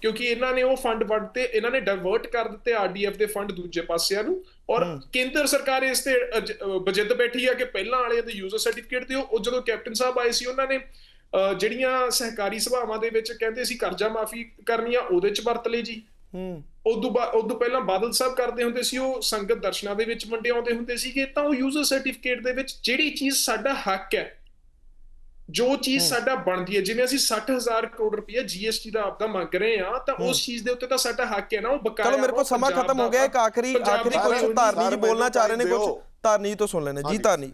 ਕਿਉਂਕਿ ਇਹਨਾਂ ਨੇ ਉਹ ਫੰਡ ਵੰਡਤੇ ਇਹਨਾਂ ਨੇ ਡਾਇਵਰਟ ਕਰ ਦਿੱਤੇ ਆਰਡੀਐਫ ਦੇ ਫੰਡ ਦੂਜੇ ਪਾਸਿਆਂ ਨੂੰ। ਔਰ ਕੇਂਦਰ ਸਰਕਾਰ ਇਸ ਤੇ ਬਜਿੱਦ ਬੈਠੀ ਆ ਕਿ ਪਹਿਲਾਂ ਵਾਲੇ ਦੇ ਯੂਜ਼ਰ ਸਰਟੀਫਿਕੇਟ ਦਿਓ। ਉਹ ਜਦੋਂ ਕੈਪਟਨ ਸਾਹਿਬ ਆਏ ਸੀ ਉਹਨਾਂ ਨੇ ਜਿਹੜੀਆਂ ਸਹਿਕਾਰੀ ਸਭਾਵਾਂ ਦੇ ਵਿੱਚ ਕਹਿੰਦੇ ਸੀ ਕਰਜ਼ਾ ਮਾਫੀ ਕਰਨੀ ਆ ਉਹਦੇ ਚ ਵਰਤ ਲਈ ਜੀ ਹੂੰ ਉਦੋਂ ਬਾਅਦ ਉਦੋਂ ਪਹਿਲਾਂ ਬਾਦਲ ਸਾਹਿਬ ਕਰਦੇ ਹੁੰਦੇ ਸੀ ਉਹ ਸੰਗਤ ਦਰਸ਼ਨਾਂ ਦੇ ਵਿੱਚ ਵੰਡੇ ਆਉਂਦੇ ਹੁੰਦੇ ਸੀਗੇ ਤਾਂ ਉਹ ਯੂਜ਼ਰ ਸਰਟੀਫਿਕੇਟ ਦੇ ਵਿੱਚ ਜਿਹੜੀ ਚੀਜ਼ ਸਾਡਾ ਹੱਕ ਹੈ ਜੋ ਚੀਜ਼ ਸਾਡਾ ਬਣਦੀ ਹੈ ਜਿਵੇਂ ਅਸੀਂ 60000 ਕਰੋੜ ਰੁਪਏ ਜੀਐਸਟੀ ਦਾ ਆਪਦਾ ਮੰਗ ਰਹੇ ਆ ਤਾਂ ਉਸ ਚੀਜ਼ ਦੇ ਉੱਤੇ ਤਾਂ ਸਾਡਾ ਹੱਕ ਹੈ ਨਾ ਉਹ ਬਕਾਇਆ ਚਲੋ ਮੇਰੇ ਕੋਲ ਸਮਾਂ ਖਤਮ ਹੋ ਗਿਆ। ਇੱਕ ਆਖਰੀ ਆਖਰੀ ਕੁਝ। ਧਾਰਨੀ ਜੀ ਬੋਲਣਾ ਚਾਹ ਰਹੇ ਨੇ ਕੁਝ। ਧਾਰਨੀ ਜੀ ਤੋਂ ਸੁਣ ਲੈਣੇ ਜੀ। ਧਾਰਨੀ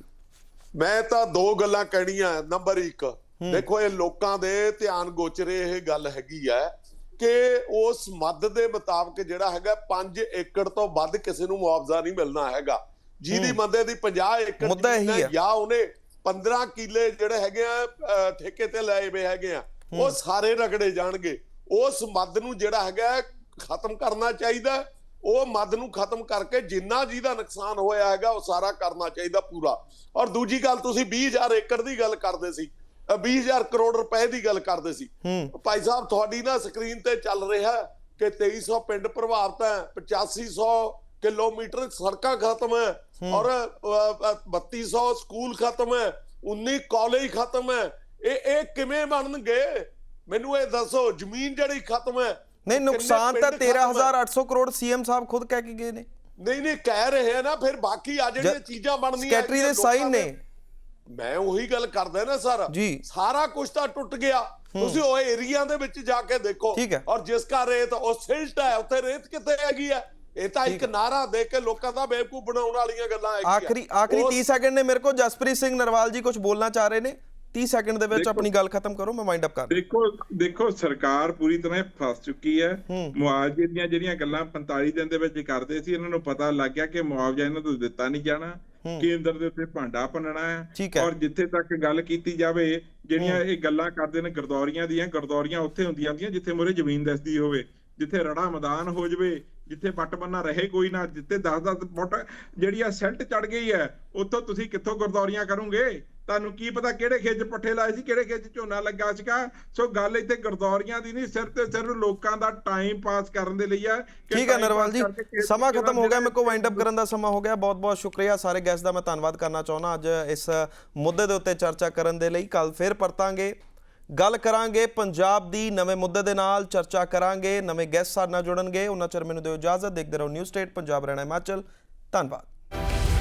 ਮੈਂ ਤਾਂ ਦੋ ਗੱਲਾਂ ਕਹਿਣੀਆਂ ਨੰਬਰ 1 ਦੇਖੋ ਇਹ ਲੋਕਾਂ ਦੇ ਧਿਆਨ ਗੋਚਰੇ ਇਹ ਗੱਲ ਹੈਗੀ ਹੈ ਕਿ ਉਸ ਮੱਦ ਦੇ ਮੁਤਾਬਕ ਜਿਹੜਾ ਹੈਗਾ 5 ਏਕੜ ਤੋਂ ਵੱਧ ਕਿਸੇ ਨੂੰ ਮੁਆਵਜ਼ਾ ਨਹੀਂ ਮਿਲਣਾ ਹੈਗਾ। ਜਿਹਦੀ ਬੰਦੇ ਦੀ 50 ਏਕੜ ਮੁੱਦਾ ਇਹੀ ਜ਼ਮੀਨ ਹੈ। ਜਾਂ ਉਹਨੇ 15 ਕਿੱਲੇ ਜਿਹੜੇ ਹੈਗੇ ਆ ਠੇਕੇ ਤੇ ਲਏ ਹੋਏ ਹੈਗੇ ਆ ਉਹ ਸਾਰੇ ਰਗੜੇ ਜਾਣਗੇ। ਉਸ ਮੱਦ ਨੂੰ ਜਿਹੜਾ ਹੈਗਾ ਖਤਮ ਕਰਨਾ ਚਾਹੀਦਾ। ਉਹ ਮੱਦ ਨੂੰ ਖਤਮ ਕਰਕੇ ਜਿੰਨਾ ਜਿਹਦਾ ਨੁਕਸਾਨ ਹੋਇਆ ਹੈਗਾ ਉਹ ਸਾਰਾ ਕਰਨਾ ਚਾਹੀਦਾ ਪੂਰਾ। ਔਰ ਦੂਜੀ ਗੱਲ ਤੁਸੀਂ 20000 ਏਕੜ ਦੀ ਗੱਲ ਕਰਦੇ ਸੀ। 20000 ਕਰੋੜ ਰੁਪਏ ਦੀ ਗੱਲ ਕਰਦੇ ਸੀ। ਭਾਈ ਸਾਹਿਬ ਤੁਹਾਡੀ ਨਾ ਸਕਰੀਨ ਤੇ ਚੱਲ ਰਿਹਾ ਕਿ 2300 ਪਿੰਡ ਪ੍ਰਭਾਵਿਤ ਹੈ 8500 ਕਿਲੋਮੀਟਰ ਸੜਕਾਂ ਖਤਮ ਹੈ ਔਰ ਅ, ਅ, 3200 ਸਕੂਲ ਖਤਮ ਹੈ 19 ਕਾਲਜ ਖਤਮ ਹੈ। ਇਹ ਇਹ ਕਿਵੇਂ ਬਣਨਗੇ? ਮੈਨੂੰ ਇਹ ਦੱਸੋ ਜ਼ਮੀਨ ਜਿਹੜੀ ਖਤਮ ਹੈ ਨਹੀਂ ਨੁਕਸਾਨ ਤਾਂ ਪਿੰਡ ਖਤਮ ਹੈ? 13800 ਕਰੋੜ ਸੀਐਮ ਸਾਹਿਬ ਖੁਦ ਕਹਿ ਕੇ ਗਏ ਨੇ। ਨਹੀਂ ਨਹੀਂ ਕਹਿ ਰਹੇ ਆ ਨਾ ਫਿਰ ਬਾਕੀ ਆ ਜਿਹੜੀਆਂ ਚੀਜ਼ਾਂ ਬਣਨੀਆਂ ਸੈਕਟਰੀ ਦੇ ਸਾਈਨ ਨੇ। ਮੈਂ ਉਹੀ ਗੱਲ ਕਰਦਾ ਨਾ ਸਰ। ਸਾਰਾ ਕੁਝ ਤਾਂ ਟੁੱਟ ਗਿਆ। ਤੁਸੀਂ ਉਹ ਏਰੀਆ ਦੇ ਵਿੱਚ ਜਾ ਕੇ ਦੇਖੋ। ਠੀਕ ਹੈ। ਔਰ ਜਿਸ ਕਾ ਰੇਤ ਉਹ ਸਿਲਟ ਹੈ। ਉੱਥੇ ਰੇਤ ਕਿੱਥੇ ਹੈਗੀ ਹੈ? ਇਹ ਤਾਂ ਇੱਕ ਨਾਰਾ ਦੇ ਕੇ ਲੋਕਾਂ ਦਾ ਬੇਵਕੂਫ ਬਣਾਉਣ ਵਾਲੀਆਂ ਗੱਲਾਂ ਹੈਗੀਆਂ। ਆਖਰੀ ਆਖਰੀ ਉਸ- 30 ਸੈਕਿੰਡ ਨੇ ਮੇਰੇ ਕੋਲ। ਜਸਪ੍ਰੀਤ ਸਿੰਘ ਨਰਵਾਲ ਜੀ ਕੁਝ ਬੋਲਣਾ ਚਾਹ ਰਹੇ ਨੇ? 30 ਸੈਕਿੰਡ ਦੇ ਵਿੱਚ ਆਪਣੀ ਗੱਲ ਖਤਮ ਕਰੋ ਮੈਂ ਵਾਈਂਡ ਅਪ ਕਰ ਦੇਖੋ ਦੇਖੋ ਸਰਕਾਰ ਪੂਰੀ ਤਰ੍ਹਾਂ ਫਸ ਚੁੱਕੀ ਹੈ। ਮੁਆਵਜ਼ੇ ਦੀਆਂ ਜਿਹੜੀਆਂ ਗੱਲਾਂ 45 ਦਿਨ ਦੇ ਵਿੱਚ ਕਰਦੇ ਸੀ ਇਹਨਾਂ ਨੂੰ ਪਤਾ ਲੱਗ ਗਿਆ ਕਿ ਮੁਆਵਜ਼ਾ ਇਹਨਾਂ ਤੋਂ ਦਿੱਤਾ ਨਹੀਂ ਜਾਣਾ। ਕੇਂਦਰ ਦੇ ਉੱਤੇ ਭਾਂਡਾ ਠੀਕ ਹੈ। ਔਰ ਜਿੱਥੇ ਤੱਕ ਗੱਲ ਕੀਤੀ ਜਾਵੇ ਜਿਹੜੀਆਂ ਇਹ ਗੱਲਾਂ ਕਰਦੇ ਨੇ ਗਰਦੌਰੀਆਂ ਦੀਆਂ ਗਰਦੌਰੀਆਂ ਉੱਥੇ ਹੁੰਦੀਆਂ ਹੁੰਦੀਆਂ ਜਿੱਥੇ ਮੂਹਰੇ ਜ਼ਮੀਨ ਦਿਸਦੀ ਹੋਵੇ ਜਿੱਥੇ ਰੜਾ ਮੈਦਾਨ ਹੋ ਜਵੇ ਜਿੱਥੇ ਵੱਟ ਬੰਨਾ ਰਹੇ ਕੋਈ ਨਾ ਜਿੱਥੇ 10-10 ਫੁੱਟ ਜਿਹੜੀ ਆ ਸੈਲਟ ਚੜ ਗਈ ਹੈ ਉੱਥੋਂ ਤੁਸੀਂ ਕਿੱਥੋਂ ਗਰਦੌਰੀਆਂ ਕਰੋਗੇ? ਤੁਹਾਨੂੰ ਕੀ ਪਤਾ ਕਿਹੜੇ ਖੇਤ ਪੱਠੇ ਲਾਏ ਸੀ ਕਿਹੜੇ ਖੇਤ ਝੋਨਾ ਲੱਗਾ ਸੀਗਾ? ਸੋ ਗੱਲ ਇੱਥੇ ਗਰਦੌਰੀਆਂ ਦੀ ਨਹੀਂ ਸਿਰ ਤੇ ਸਿਰਫ ਲੋਕਾਂ ਦਾ ਟਾਈਮ ਪਾਸ ਕਰਨ ਦੇ ਲਈ ਆ ਕਿ ਠੀਕ ਹੈ ਨਰਵਾਲ ਜੀ ਸਮਾਂ ਖਤਮ ਹੋ ਗਿਆ ਮੇਰੇ ਕੋਲ ਜਿਹੜੇ ਵਾਈਂਡ ਅਪ ਕਰਨ ਦਾ ਸਮਾਂ ਹੋ ਗਿਆ ਬਹੁਤ ਬਹੁਤ ਸ਼ੁਕਰੀਆ ਸਾਰੇ ਗੈਸਟ ਦਾ ਮੈਂ ਧੰਨਵਾਦ ਕਰਨਾ ਚਾਹੁੰਦਾ ਅੱਜ ਇਸ ਮੁੱਦੇ ਦੇ ਉੱਤੇ ਚਰਚਾ ਕਰਨ ਦੇ ਲਈ ਕੱਲ ਫੇਰ ਪਰਤਾਂਗੇ। ਗੱਲ ਕਰਾਂਗੇ ਪੰਜਾਬ ਦੀ ਨਵੇਂ ਮੁੱਦੇ ਦੇ ਨਾਲ, ਚਰਚਾ ਕਰਾਂਗੇ, ਨਵੇਂ ਗੈਸਟ ਸਾਡੇ ਨਾਲ ਜੁੜਨਗੇ। ਉਹਨਾਂ ਚਿਰ ਮੈਨੂੰ ਦਿਓ ਇਜਾਜ਼ਤ, ਦੇਖਦੇ ਰਹੋ ਨਿਊ ਸਟੇਟ ਪੰਜਾਬ ਰਹਿਣਾ ਹਿਮਾਚਲ। ਧੰਨਵਾਦ।